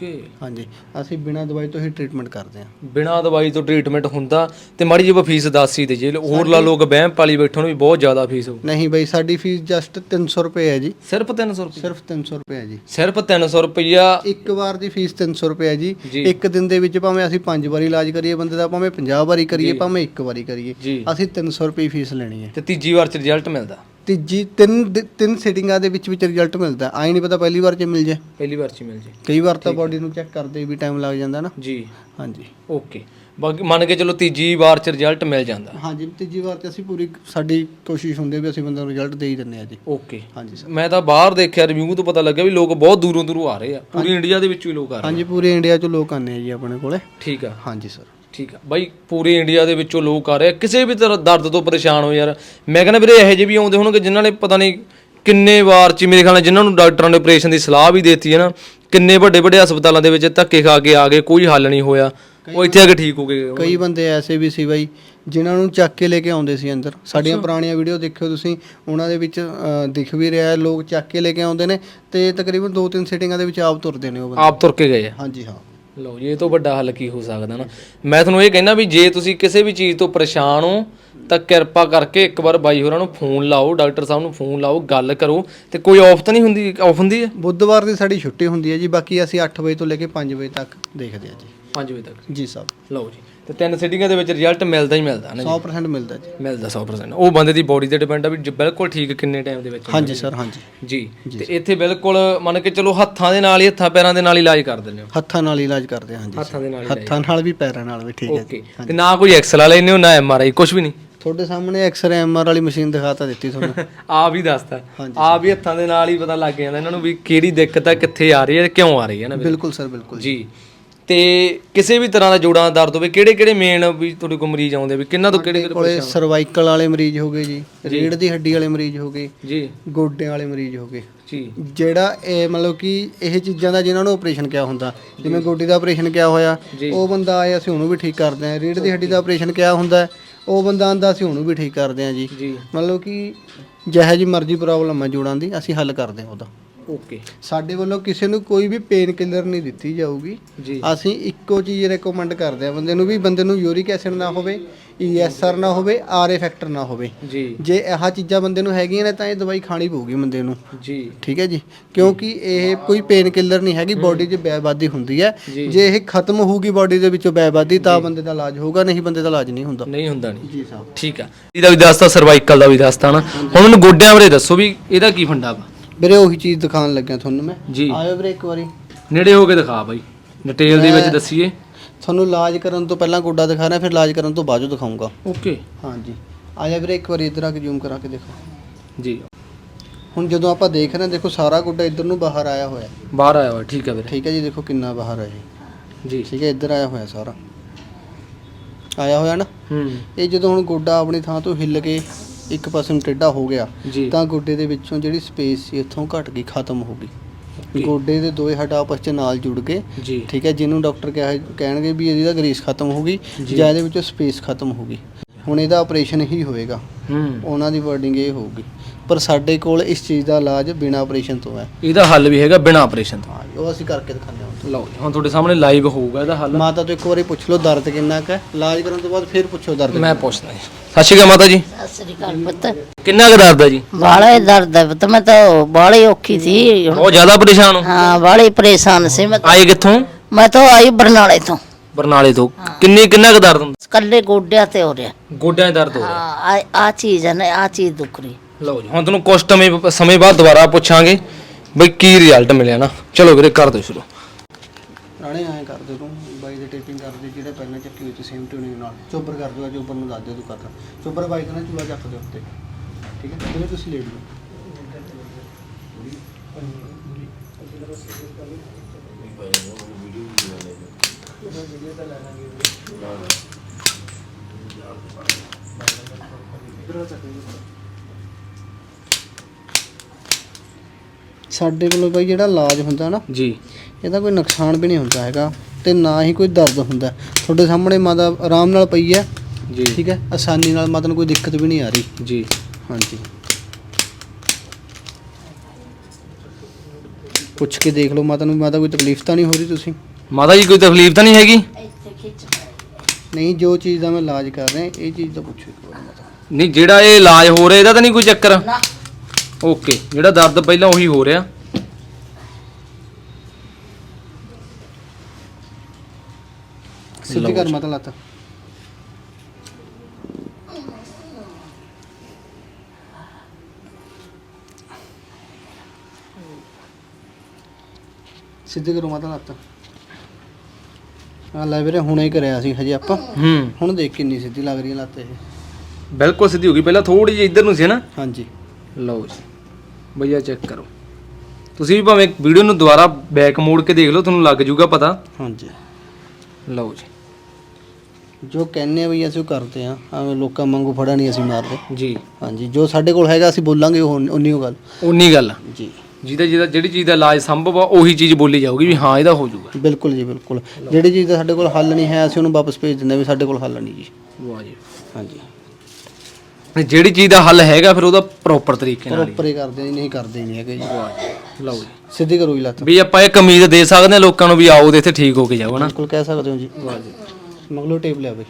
Speaker 2: ਓਕੇ
Speaker 1: ਹਾਂਜੀ ਅਸੀਂ ਬਿਨਾਂ ਦਵਾਈ ਤੋਂ ਹੀ ਟ੍ਰੀਟਮੈਂਟ ਕਰਦੇ ਹਾਂ।
Speaker 2: ਬਿਨਾਂ ਦਵਾਈ ਤੋਂ ਟ੍ਰੀਟਮੈਂਟ ਹੁੰਦਾ ਤੇ ਮਾੜੀ ਜਿਹੀ ਫੀਸ ਦੱਸੀ ਤੇ ਜੇ ਹੋਰਲਾ ਲੋਕ ਵਹਿਮ ਪਾਲੀ ਬੈਠਣ ਵੀ ਬਹੁਤ ਜ਼ਿਆਦਾ ਫੀਸ ਹੋ
Speaker 1: ਨਹੀਂ ਬਈ ਸਾਡੀ ਫੀਸ ਜਸਟ 300 ਰੁਪਏ ਹੈ ਜੀ।
Speaker 2: ਸਿਰਫ 300 ਰੁਪਏ?
Speaker 1: ਸਿਰਫ 300 ਰੁਪਏ ਹੈ ਜੀ।
Speaker 2: ਸਿਰਫ 300 ਰੁਪਈਆ।
Speaker 1: ਇੱਕ ਵਾਰ ਦੀ ਫੀਸ 300 ਰੁਪਏ ਹੈ ਜੀ।
Speaker 2: ਜੀ।
Speaker 1: ਇੱਕ ਦਿਨ ਦੇ ਵਿੱਚ ਭਾਵੇਂ ਅਸੀਂ ਪੰਜ ਵਾਰੀ ਇਲਾਜ ਕਰੀਏ ਬੰਦੇ ਦਾ ਭਾਵੇਂ 50 ਵਾਰੀ ਕਰੀਏ ਭਾਵੇਂ ਇੱਕ ਵਾਰੀ ਕਰੀਏ
Speaker 2: ਜੀ।
Speaker 1: ਅਸੀਂ 300 ਰੁਪਏ ਫੀਸ ਲੈਣੀ ਹੈ।
Speaker 2: ਤੇ ਤੀਜੀ ਵਾਰ ਚ ਰਿਜ਼ਲਟ ਮਿਲਦਾ।
Speaker 1: ਤੀਜੀ ਤਿੰਨ ਦਿ- ਤਿੰਨ ਸਿਟਿੰਗਾਂ ਦੇ ਵਿੱਚ ਵਿੱਚ ਰਿਜ਼ਲਟ ਮਿਲਦਾ। ਆਈ ਨਹੀਂ ਪਤਾ ਪਹਿਲੀ ਵਾਰ ਚ ਮਿਲ ਜਾਏ
Speaker 2: ਪਹਿਲੀ ਵਾਰ ਚ ਹੀ ਮਿਲ ਜੇ।
Speaker 1: ਕਈ ਵਾਰ ਤਾਂ ਬਾਡੀ ਨੂੰ ਚੈੱਕ ਕਰਦੇ ਵੀ ਟਾਈਮ ਲੱਗ ਜਾਂਦਾ ਨਾ।
Speaker 2: ਜੀ।
Speaker 1: ਹਾਂਜੀ।
Speaker 2: ਓਕੇ। ਬਾਕੀ ਮੰਨ ਕੇ ਚਲੋ ਤੀਜੀ ਵਾਰ ਚ ਰਿਜ਼ਲਟ ਮਿਲ ਜਾਂਦਾ।
Speaker 1: ਹਾਂਜੀ ਤੀਜੀ ਵਾਰ ਤੇ ਅਸੀਂ ਪੂਰੀ ਸਾਡੀ ਕੋਸ਼ਿਸ਼ ਹੁੰਦੀ ਹੈ ਵੀ ਅਸੀਂ ਬੰਦੇ ਨੂੰ ਰਿਜ਼ਲਟ ਦੇ ਹੀ ਦਿੰਦੇ ਆ ਜੀ।
Speaker 2: ਓਕੇ।
Speaker 1: ਹਾਂਜੀ ਸਰ
Speaker 2: ਮੈਂ ਤਾਂ ਬਾਹਰ ਦੇਖਿਆ ਰਿਵਿਊ ਤੋਂ ਪਤਾ ਲੱਗਿਆ ਵੀ ਲੋਕ ਬਹੁਤ ਦੂਰੋਂ ਦੂਰੋਂ ਆ ਰਹੇ ਆ। ਪੂਰੀ ਇੰਡੀਆ ਦੇ ਵਿੱਚੋਂ ਹੀ ਲੋਕ ਆ ਰਹੇ
Speaker 1: ਹਾਂਜੀ ਪੂਰੇ ਇੰਡੀਆ ਚ ਲੋਕ ਆਉਂਦੇ ਆ ਜੀ ਆਪਣੇ ਕੋਲੇ।
Speaker 2: ਠੀਕ ਆ।
Speaker 1: ਹਾਂਜੀ ਸਰ
Speaker 2: ਠੀਕ ਆ। ਬਾਈ ਪੂਰੀ ਇੰਡੀਆ ਦੇ ਵਿੱਚੋਂ ਲੋਕ ਆ ਰਹੇ ਆ। ਕਿਸੇ ਵੀ ਤਰ੍ਹਾਂ ਦਰਦ ਤੋਂ ਪਰੇਸ਼ਾਨ ਹੋ ਯਾਰ। ਮੈਂ ਕਹਿੰਦਾ ਵੀਰੇ ਇਹੋ ਜਿਹੇ ਵੀ ਆਉਂਦੇ ਹੋਣਗੇ ਜਿਨ੍ਹਾਂ ਨੇ ਪਤਾ ਨਹੀਂ ਕਿੰਨੇ ਵਾਰ ਚ ਮੇਰੇ ਖਿਆਲ ਨਾਲ ਜਿਨ੍ਹਾਂ ਨੂੰ ਡਾਕਟਰਾਂ ਨੇ ਆਪਰੇਸ਼ਨ ਦੀ ਸਲਾਹ ਵੀ ਦਿੱਤੀ ਹੈ ਨਾ ਕਿੰਨੇ ਵੱਡੇ ਵੱਡੇ ਹਸਪਤਾਲਾਂ ਦੇ ਵਿੱਚ ਧੱਕੇ ਖਾ ਕੇ ਆ ਗਏ ਕੋਈ ਹੱਲ ਨਹੀਂ ਹੋਇਆ। ਉਹ ਇੱਥੇ ਆ ਕੇ ਠੀਕ ਹੋ ਗਏ।
Speaker 1: ਕਈ ਬੰਦੇ ਐਸੇ ਵੀ ਸੀ ਬਾਈ ਜਿਨ੍ਹਾਂ ਨੂੰ ਚੱਕ ਕੇ ਲੈ ਕੇ ਆਉਂਦੇ ਸੀ ਅੰਦਰ। ਸਾਡੀਆਂ ਪੁਰਾਣੀਆਂ ਵੀਡੀਓ ਦੇਖਿਓ ਤੁਸੀਂ ਉਹਨਾਂ ਦੇ ਵਿੱਚ ਅ, ਦਿਖ ਵੀ ਰਿਹਾ ਹੈ, ਲੋਕ ਚੱਕ ਕੇ ਲੈ ਕੇ ਆਉਂਦੇ ਨੇ ਤੇ ਤਕਰੀਬਨ 2-3 ਸੀਟਿੰਗਾਂ ਦੇ ਵਿੱਚ ਆਪ ਤੁਰਦੇ ਨੇ ਉਹ ਬੰਦੇ।
Speaker 2: ਆਪ ਤੁਰ ਕੇ ਗਏ ਆ।
Speaker 1: ਹਾਂਜੀ ਹਾਂ।
Speaker 2: ਲਓ ਜੀ ਇਹ ਤੋਂ ਵੱਡਾ ਹੱਲ ਕੀ ਹੋ ਸਕਦਾ ਨਾ? ਮੈਂ ਤੁਹਾਨੂੰ ਇਹ ਕਹਿਣਾ ਵੀ ਜੇ ਤੁਸੀਂ ਕਿਸੇ ਵੀ ਚੀਜ਼ ਤੋਂ ਪਰੇਸ਼ਾਨ ਹੋ ਤਾਂ ਕਿਰਪਾ ਕਰਕੇ ਇੱਕ ਵਾਰ ਬਾਈ ਹੋਰਾਂ ਨੂੰ ਫੋਨ ਲਾਓ ਡਾਕਟਰ ਸਾਹਿਬ ਨੂੰ ਫੋਨ ਲਾਓ ਗੱਲ ਕਰੋ। ਤੇ ਕੋਈ ਆਫ ਤਾਂ ਨਹੀਂ ਹੁੰਦੀ ਆਫ ਹੁੰਦੀ ਹੈ?
Speaker 1: ਬੁੱਧਵਾਰ ਦੀ ਸਾਡੀ ਛੁੱਟੀ ਹੁੰਦੀ ਹੈ ਜੀ ਬਾਕੀ ਅਸੀਂ 8 ਵਜੇ ਤੋਂ ਲੈ ਕੇ 5 ਵਜੇ ਤੱਕ ਦੇਖਦੇ ਹਾਂ ਜੀ।
Speaker 2: 5 ਵਜੇ ਤੱਕ।
Speaker 1: ਜੀ ਸਾਹਿਬ
Speaker 2: ਲਓ ਜੀ। ਤੇ ਤਿੰਨ ਸਿਟਿੰਗਾਂ ਦੇ ਵਿੱਚ ਰਿਜ਼ਲਟ ਮਿਲਦਾ ਹੀ ਮਿਲਦਾ ਨਾ ਜੀ।
Speaker 1: 100% ਮਿਲਦਾ ਜੀ।
Speaker 2: ਮਿਲਦਾ 100% ਉਹ ਬੰਦੇ ਦੀ ਬੋਡੀ ਤੇ ਡਿਪੈਂਡ ਆ ਵੀ ਜ- ਬਿਲਕੁਲ ਠੀਕ ਕਿੰਨੇ ਟਾਈਮ ਦੇ ਵਿੱਚ
Speaker 1: ਹਾਂਜੀ ਸਰ ਹਾਂਜੀ।
Speaker 2: ਜੀ। ਤੇ ਇੱਥੇ ਬਿਲਕੁਲ ਮੰਨ ਕੇ ਚਲੋ ਹੱਥਾਂ ਦੇ ਨਾਲ ਹੀ ਹੱਥਾਂ ਪੈਰਾਂ ਦੇ ਨਾਲ ਹੀ ਇਲਾਜ ਕਰ ਦਿੰਦੇ ਹੋ।
Speaker 1: ਹੱਥਾਂ ਨਾਲ ਹੀ ਇਲਾਜ ਕਰਦੇ ਹਾਂ ਹਾਂਜੀ
Speaker 2: ਹੱਥਾਂ ਦੇ ਨਾਲ ਹੀ
Speaker 1: ਹੱਥਾਂ ਨਾਲ ਵੀ ਪੈਰਾਂ ਨਾਲ ਵੀ ਠੀਕ ਹੈ ਜੀ।
Speaker 2: ਓਕੇ ਤੇ ਨਾ ਕੋਈ ਐਕਸਰਾ ਲੈਨੇ ਹੋ ਨਾ ਐਮਆਰਆਈ ਕੁਝ ਵੀ ਨਹੀਂ।
Speaker 1: ਤੁਹਾਡੇ ਸਾਹਮਣੇ ਐਕਸਰੇ ਐਮਆਰ ਵਾਲੀ ਮਸ਼ੀਨ ਦਿਖਾਤਾ ਦਿੱਤੀ ਤੁਹਾਨੂੰ।
Speaker 2: ਆਪ ਹੀ ਦੱਸਦਾ ਆਪ ਹੀ ਹੱਥਾਂ ਦੇ ਨਾਲ ਹੀ ਪਤਾ ਲੱਗ ਜਾਂਦਾ ਇਹਨਾਂ ਨੂੰ ਵੀ ਕਿਹੜੀ ਦਿੱਕਤ ਹੈ ਕਿੱਥੇ ਆ ਰਹੀ ਹੈ ਕਿਉਂ ਆ ਰਹੀ ਹੈ ਨਾ।
Speaker 1: ਬਿਲਕੁਲ ਸਰ ਬਿਲਕੁਲ
Speaker 2: ਜੀ। ਤੇ ਕਿਸੇ ਵੀ ਤਰ੍ਹਾਂ ਦਾ ਜੋੜਾਂ ਦਾ ਦਰਦ ਹੋਵੇ ਕਿਹੜੇ ਕਿਹੜੇ ਮੇਨ ਵੀ ਤੁਹਾਡੇ ਕੋਲ ਮਰੀਜ਼ ਆਉਂਦੇ ਵੀ ਕਿੰਨਾਂ ਤੋਂ ਕਿਹੜੇ ਕਿਹੜੇ
Speaker 1: ਕੋਲੇ ਸਰਵਾਈਕਲ ਵਾਲੇ ਮਰੀਜ਼ ਹੋ ਗਏ ਜੀ ਰੀੜ ਦੀ ਹੱਡੀ ਵਾਲੇ ਮਰੀਜ਼ ਹੋ ਗਏ
Speaker 2: ਜੀ।
Speaker 1: ਗੋਡਿਆਂ ਵਾਲੇ ਮਰੀਜ਼ ਹੋ ਗਏ।
Speaker 2: ਜੀ।
Speaker 1: ਜਿਹੜਾ ਇਹ ਮਤਲਬ ਕਿ ਇਹ ਚੀਜ਼ਾਂ ਦਾ ਜਿਨ੍ਹਾਂ ਨੂੰ ਆਪਰੇਸ਼ਨ ਕਿਆ ਹੁੰਦਾ ਜਿਵੇਂ ਗੋਡੀ ਦਾ ਆਪਰੇਸ਼ਨ ਕਿਆ ਹੋਇਆ ਉਹ ਬੰਦਾ ਆਇਆ ਅਸੀਂ ਉਹਨੂੰ ਵੀ ਠੀਕ ਕਰਦੇ ਹਾਂ। ਰੀੜ ਦੀ ਹੱਡੀ ਦਾ ਆਪਰੇਸ਼ਨ ਕਿਆ ਹੁੰਦਾ ਉਹ ਬੰਦਾ ਆਂਦਾ ਅਸੀਂ ਉਹਨੂੰ ਵੀ ਠੀਕ ਕਰਦੇ ਹਾਂ ਜੀ।
Speaker 2: ਜੀ।
Speaker 1: ਮਤਲਬ ਕਿ ਜਿਹੋ ਜੀ ਮਰਜ਼ੀ ਪ੍ਰੋਬਲਮ ਹੈ ਜੋੜਾਂ ਦੀ ਅਸੀਂ ਹੱਲ ਕਰਦੇ ਹਾਂ ਉਹਦਾ।
Speaker 2: ਓਕੇ
Speaker 1: ਸਾਡੇ ਵੱਲੋਂ ਕਿਸੇ ਨੂੰ ਕੋਈ ਵੀ ਪੇਨ ਕਿਲਰ ਨਹੀਂ ਦਿੱਤੀ ਜਾਊਗੀ।
Speaker 2: ਜੀ।
Speaker 1: ਅਸੀਂ ਇੱਕੋ ਚੀਜ਼ ਰეკਮੈਂਡ ਕਰਦੇ ਆ ਬੰਦੇ ਨੂੰ ਵੀ ਬੰਦੇ ਨੂੰ ਯੂਰਿਕ ਐਸਿਡ ਨਾ ਹੋਵੇ ਈਐਸਆਰ ਨਾ ਹੋਵੇ ਆਰਏ ਫੈਕਟਰ ਨਾ ਹੋਵੇ।
Speaker 2: ਜੀ।
Speaker 1: ਜੇ ਇਹ ਚੀਜ਼ਾਂ ਬੰਦੇ ਨੂੰ ਹੈਗੀਆਂ ਨੇ ਤਾਂ ਇਹ ਦਵਾਈ ਖਾਣੀ ਪਊਗੀ ਬੰਦੇ ਨੂੰ।
Speaker 2: ਜੀ।
Speaker 1: ਠੀਕ ਹੈ ਜੀ? ਕਿਉਂਕਿ ਇਹ ਕੋਈ ਪੇਨ ਕਿਲਰ ਨਹੀਂ ਹੈਗੀ ਬਾਡੀ 'ਚ ਬੈਬਾਦੀ ਹੁੰਦੀ ਹੈ। ਜੇ। ਇਹ ਖਤਮ ਹੋਊਗੀ ਬਾਡੀ ਦੇ ਵਿੱਚੋਂ ਬੈਬਾਦੀ ਤਾਂ ਬੰਦੇ ਦਾ ਇਲਾਜ ਹੋਊਗਾ ਨਹੀਂ ਬੰਦੇ ਦਾ ਇਲਾਜ ਨਹੀਂ ਹੁੰਦਾ।
Speaker 2: ਨਹੀਂ ਹੁੰਦਾ ਨਹੀਂ
Speaker 1: ਜੀ ਸਾਹਿਬ।
Speaker 2: ਠੀਕ ਆ। ਇਹਦਾ ਵੀ ਦੱਸਤਾ ਸਰਵਾਈਕਲ ਦਾ ਵੀ ਦੱਸਤਾ ਨਾ। ਹੁਣ ਮੈਨੂੰ ਗੋਡਿਆਂ ਬਾਰੇ ਦੱਸੋ ਵੀ ਇਹਦਾ ਕੀ ਫੰਡਾ ਵਾ?
Speaker 1: ਵੀਰੇ ਉਹੀ ਚੀਜ਼ ਦਿਖਾਉਣ ਲੱਗਿਆ ਤੁਹਾਨੂੰ ਮੈਂ।
Speaker 2: ਜੀ।
Speaker 1: ਆਇਓ ਵੀਰੇ ਇੱਕ ਵਾਰੀ।
Speaker 2: ਨੇੜੇ ਹੋ ਕੇ ਦਿਖਾ ਬਾਈ। ਡਿਟੇਲ ਦੇ ਵਿੱਚ ਦੱਸੀਏ।
Speaker 1: ਤੁਹਾਨੂੰ ਇਲਾਜ ਕਰਨ ਤੋਂ ਪਹਿਲਾਂ ਗੋਡਾ ਦਿਖਾ ਰਿਹਾ ਫਿਰ ਇਲਾਜ ਕਰਨ ਤੋਂ ਬਾਅਦ 'ਚੋਂ ਦਿਖਾਉਂਗਾ
Speaker 2: ਓਕੇ
Speaker 1: ਹਾਂਜੀ। ਆ ਜਾ ਵੀਰੇ ਇੱਕ ਵਾਰੀ ਇੱਧਰ ਆ ਕੇ ਜ਼ੂਮ ਕਰਾ ਕੇ ਦੇਖੋ।
Speaker 2: ਜੀ।
Speaker 1: ਹੁਣ ਜਦੋਂ ਆਪਾਂ ਦੇਖ ਰਹੇ ਹਾਂ ਦੇਖੋ ਸਾਰਾ ਗੋਡਾ ਇੱਧਰ ਨੂੰ ਬਾਹਰ ਆਇਆ ਹੋਇਆ। ਹੈ।
Speaker 2: ਬਾਹਰ ਆਇਆ ਵਾ ਠੀਕ ਹੈ ਵੀਰੇ।
Speaker 1: ਠੀਕ ਹੈ ਜੀ ਦੇਖੋ ਕਿੰਨਾ ਬਾਹਰ ਹੈ ਜੀ।
Speaker 2: ਜੀ।
Speaker 1: ਠੀਕ ਹੈ ਇੱਧਰ ਆਇਆ ਹੋਇਆ ਸਾਰਾ। ਆਇਆ ਹੋਇਆ ਨਾ?
Speaker 2: ਹੂੰ।
Speaker 1: ਇਹ ਜਦੋਂ ਹੁਣ ਗੋਡਾ ਆਪਣੀ ਥਾਂ ਤੋਂ ਹਿੱਲ ਕੇ ਇੱਕ ਪਾਸੇ ਨੂੰ ਟੇਢਾ ਹੋ ਗਿਆ
Speaker 2: ਜੀ।
Speaker 1: ਤਾਂ ਗੋਡੇ ਦੇ ਵਿੱਚੋਂ ਜਿਹੜੀ ਸਪੇਸ ਸੀ ਇੱਥੋਂ ਘਟ ਗਈ ਖਤਮ ਹੋ ਗਈ।
Speaker 2: Okay.
Speaker 1: ਗੋਡੇ ਦੇ ਦੋਏ ਹੱਡ ਆਪਸ 'ਚ ਨਾਲ ਜੁੜ ਗਏ।
Speaker 2: ਜੀ।
Speaker 1: ਠੀਕ ਹੈ ਜਿਹਨੂੰ ਡਾਕਟਰ ਕਿਹਾ ਕਹਿਣਗੇ ਵੀ ਇਹਦੀ ਤਾਂ ਗਰੀਸ ਖਤਮ ਹੋ ਗਈ
Speaker 2: ਜੀ।
Speaker 1: ਜਾਂ ਇਹਦੇ ਵਿੱਚੋਂ ਸਪੇਸ ਖਤਮ ਹੋ ਗਈ। ਹੁਣ ਇਹਦਾ ਆਪਰੇਸ਼ਨ ਹੀ ਹੋਏਗਾ।
Speaker 2: ਹੂੰ।
Speaker 1: ਉਹਨਾਂ ਦੀ ਵਰਡਿੰਗ ਇਹ ਹੋਊਗੀ। ਪਰ ਸਾਡੇ ਕੋਲ ਇਸ ਚੀਜ਼ ਦਾ ਇਲਾਜ ਬਿਨਾਂ ਆਪਰੇਸ਼ਨ ਤੋਂ ਹੈ।
Speaker 2: ਇਹਦਾ ਹੱਲ ਵੀ ਹੈਗਾ ਬਿਨਾ ਆਪਰੇਸ਼ਨ ਤੋਂ।
Speaker 1: ਹਾਂ ਉਹ ਅਸੀਂ ਕਰਕੇ ਦਿਖਾਉਂਦੇ ਹਾਂ
Speaker 2: ਲਓ ਜੀ, ਹੁਣ ਤੁਹਾਡੇ ਸਾਹਮਣੇ ਲਾਈਵ ਹੋਊਗਾ ਇਹਦਾ ਹੱਲ।
Speaker 1: ਮਾਤਾ ਤੋਂ ਇੱਕ ਵਾਰੀ ਪੁੱਛ ਲਓ ਦਰਦ ਕਿੰਨਾ ਕੁ ਹੈ? ਇਲਾਜ ਕਰਨ ਤੋਂ ਬਾਅਦ ਫਿਰ ਪੁੱਛੋ ਦਰਦ
Speaker 2: ਮੈਂ ਪੁੱਛਦਾ ਜੀ। ਸਤਿ ਸ਼੍ਰੀ ਅਕਾਲ ਮਾਤਾ ਜੀ।
Speaker 3: ਸਤਿ ਸ੍ਰੀ ਅਕਾਲ ਪੁੱਤ।
Speaker 2: ਕਿੰਨਾ ਕੁ ਦਰਦ ਹੈ ਜੀ?
Speaker 3: ਬਾਲੇ ਦਰਦ ਹੈ ਪੁੱਤ ਮੈਂ ਤਾਂ ਬਾਲੇ ਔਖੀ ਸੀ
Speaker 2: ਬਹੁਤ ਜ਼ਿਆਦਾ ਪਰੇਸ਼ਾਨ ਹੋ?
Speaker 3: ਹਾਂ ਬਾਲੇ ਪਰੇਸ਼ਾਨ ਸੀ ਮੈਂ ਤਾਂ।
Speaker 2: ਆਏ ਕਿੱਥੋਂ?
Speaker 3: ਮੈਂ ਤਾਂ ਆਈ ਬਰਨਾਲੇ ਤੋਂ।
Speaker 2: ਬਰਨਾਲੇ ਤੋਂ। ਕਿੰਨੀ ਕਿੰਨਾ ਕੁ ਦਰਦ ਹੁੰਦਾ?
Speaker 3: ਕੱਲੇ ਗੋਡਿਆਂ ਤੇ ਹੋ ਰਿਹਾ।
Speaker 2: ਗੋਡਿਆਂ 'ਚ ਦਰਦ ਹੋ ਰਿਹਾ?
Speaker 3: ਹਾਂ ਆ ਆ ਚੀਜ਼ ਹੈ ਨਾ ਆ ਚੀਜ਼ ਦੁਖ ਰਹੀ।
Speaker 2: ਲਓ ਜੀ ਹੁਣ ਤੁਹਾਨੂੰ ਕੁਝ ਸਮੇਂ ਸਮੇਂ ਬਾਅਦ ਦੁਬਾਰਾ ਪੁੱਛਾਂਗੇ ਬਈ ਕੀ ਰਿਜ਼ਲਟ ਮਿਲਿਆ ਨਾ। ਚਲੋ ਵੀਰੇ ਕਰ ਦਿਓ ਸ਼ੁਰੂ।
Speaker 1: ਰਾਣੇ ਐਂ ਕਰ ਦੇ ਤੂੰ। ਬਾਈ ਦੇ ਟੇਪਿੰਗ ਕਰ ਦੇ ਜਿਹੜੇ ਪਹਿਲਾਂ ਚੱਕੀ ਹੋਈ ਤੇ ਸੇਮ ਟਿਊਨਿੰਗ ਨਾਲ। ਚੋਬਰ ਕਰ ਦੂਗਾ ਚੋਬਰ ਨੂੰ ਦੱਸ ਦੇ ਤੂੰ ਕਰਦਾ ਚੋਬਰ ਬਾਈ ਦਾ ਨਾ ਚੂਲਾ ਚੱਕ ਦੇ ਉੱਤੇ। ਠੀਕ ਹੈ ਜਿਵੇਂ ਤੁਸੀਂ ਲੇਟ ਲਓ। ਸਾਡੇ ਕੋਲ ਬਾਈ ਜਿਹੜਾ ਇਲਾਜ ਹੁੰਦਾ ਨਾ
Speaker 2: ਜੀ।
Speaker 1: ਇਹਦਾ ਕੋਈ ਨੁਕਸਾਨ ਵੀ ਨਹੀਂ ਹੁੰਦਾ ਹੈਗਾ। ਤੇ ਨਾ ਹੀ ਕੋਈ ਦਰਦ ਹੁੰਦਾ। ਤੁਹਾਡੇ ਸਾਹਮਣੇ ਮਾਤਾ ਆਰਾਮ ਨਾਲ ਪਈ ਹੈ?
Speaker 2: ਜੀ।
Speaker 1: ਠੀਕ ਹੈ? ਆਸਾਨੀ ਨਾਲ ਮਾਤਾ ਨੂੰ ਕੋਈ ਦਿੱਕਤ ਵੀ ਨਹੀਂ ਆ ਰਹੀ।
Speaker 2: ਜੀ।
Speaker 1: ਹਾਂਜੀ। ਪੁੱਛ ਕੇ ਦੇਖ ਲਓ ਮਾਤਾ ਨੂੰ ਮਾਤਾ ਕੋਈ ਤਕਲੀਫ ਤਾਂ ਨਹੀਂ ਹੋ ਰਹੀ ਤੁਸੀਂ?
Speaker 2: ਮਾਤਾ ਜੀ ਕੋਈ ਤਕਲੀਫ ਤਾਂ ਨਹੀਂ ਹੈਗੀ?
Speaker 1: ਨਹੀਂ ਜੋ ਚੀਜ਼ ਦਾ ਮੈਂ ਇਲਾਜ ਕਰ ਰਿਹਾ ਇਹ ਚੀਜ਼ ਦਾ ਪੁੱਛੋ ਇੱਕ ਵਾਰ ਮਾਤਾ।
Speaker 2: ਨਹੀਂ ਜਿਹੜਾ ਇਹ ਇਲਾਜ ਹੋ ਰਿਹਾ ਇਹਦਾ ਤਾਂ ਨਹੀਂ ਕੋਈ ਚੱਕਰ? ਓਕੇ ਜਿਹੜਾ ਦਰਦ ਪਹਿਲਾਂ ਉਹੀ ਹੋ ਰਿਹਾ।
Speaker 1: ਸਿੱਧੀ ਕਰ ਮਾਤਾ ਲੱਤ ਸਿੱਧੀ ਕਰੋ ਮਾਤਾ ਲੱਤ ਆ ਲੈ ਵੀਰੇ ਹੁਣੇ ਹੀ ਕਰਿਆ ਸੀ ਹਜੇ ਆਪਾਂ।
Speaker 2: ਹੂੰ।
Speaker 1: ਹੁਣ ਦੇਖ ਕਿੰਨੀ ਸਿੱਧੀ ਲੱਗ ਰਹੀ ਹੈ ਲੱਤ ਇਹ।
Speaker 2: ਬਿਲਕੁਲ ਸਿੱਧੀ ਹੋ ਗਈ। ਪਹਿਲਾਂ ਥੋੜੀ ਜਿਹੀ ਇੱਧਰ ਨੂੰ ਸੀ ਨਾ?
Speaker 1: ਹਾਂਜੀ।
Speaker 2: ਲਓ ਜੀ। ਭਈਆ ਚੈੱਕ ਕਰੋ। ਤੁਸੀਂ ਵੀ ਭਾਵੇਂ ਵੀਡੀਓ ਨੂੰ ਦੁਬਾਰਾ ਬੈਕ ਮੋੜ ਕੇ ਦੇਖ ਲਓ ਤੁਹਾਨੂੰ ਲੱਗ ਜਾਊਗਾ ਪਤਾ।
Speaker 1: ਹਾਂਜੀ।
Speaker 2: ਲਓ ਜੀ।
Speaker 1: ਜੋ ਕਹਿੰਨੇ ਵੀ ਅਸੀਂ ਉਹ ਕਰਦੇ ਆ ਐਵੇਂ ਲੋਕਾਂ ਵਾਂਗੂ ਫੜਾ ਨਹੀਂ ਅਸੀਂ ਮਾਰਦੇ।
Speaker 2: ਜੀ।
Speaker 1: ਹਾਂਜੀ ਜੋ ਸਾਡੇ ਕੋਲ ਹੈਗਾ ਅਸੀਂ ਬੋਲਾਂਗੇ ਉਹ ਉਨੀ ਉਹ ਗੱਲ।
Speaker 2: ਉਨੀ ਗੱਲ।
Speaker 1: ਜੀ।
Speaker 2: ਜਿਹਦਾ ਜਿਹਦਾ ਜਿਹੜੀ ਚੀਜ਼ ਦਾ ਇਲਾਜ ਸੰਭਵ ਆ ਉਹੀ ਚੀਜ਼ ਬੋਲੀ ਜਾਊਗੀ ਵੀ ਹਾਂ ਇਹਦਾ ਹੋ ਜਾਊਗਾ।
Speaker 1: ਬਿਲਕੁਲ ਜੀ ਬਿਲਕੁਲ। ਜਿਹੜੀ ਚੀਜ਼ ਦਾ ਸਾਡੇ ਕੋਲ ਹੱਲ ਨਹੀਂ ਹੈ ਅਸੀਂ ਉਹਨੂੰ ਵਾਪਸ ਭੇਜ ਦਿੰਦੇ ਵੀ ਸਾਡੇ ਕੋਲ ਹੱਲ ਨਹੀਂ ਜੀ।
Speaker 2: ਵਾਹ ਜੀ।
Speaker 1: ਹਾਂਜੀ।
Speaker 2: ਜਿਹੜੀ ਚੀਜ਼ ਦਾ ਹੱਲ ਹੈਗਾ ਫਿਰ ਉਹਦਾ ਪ੍ਰੋਪਰ ਤਰੀਕੇ ਨਾਲ।
Speaker 1: ਪ੍ਰੋਪਰ ਹੀ ਕਰਦੇ ਜੀ ਨਹੀਂ ਕਰਦੇ ਨਹੀਂ ਹੈਗੇ ਜੀ।
Speaker 2: ਵਾਹ ਜੀ। ਲਓ ਜੀ।
Speaker 1: ਸਿੱਧੀ ਕਰੋ ਜੀ ਲੱਤ।
Speaker 2: ਵੀ ਆਪਾਂ ਇੱਕ ਉਮੀਦ ਦੇ ਸਕਦੇ ਹਾਂ ਲੋਕਾਂ ਨੂੰ ਵੀ ਆਓ ਤੇ ਇੱਥੇ ਠੀਕ ਹੋ ਕੇ ਜਾਓ ਨਾ
Speaker 1: ਬਿਲਕੁਲ ਕਹਿ ਸਕਦੇ ਹੋ ਜੀ। ਵਾਹ ਜੀ। ਮਗਲੋ ਟੇਪ ਲਿਆ ਬਈ।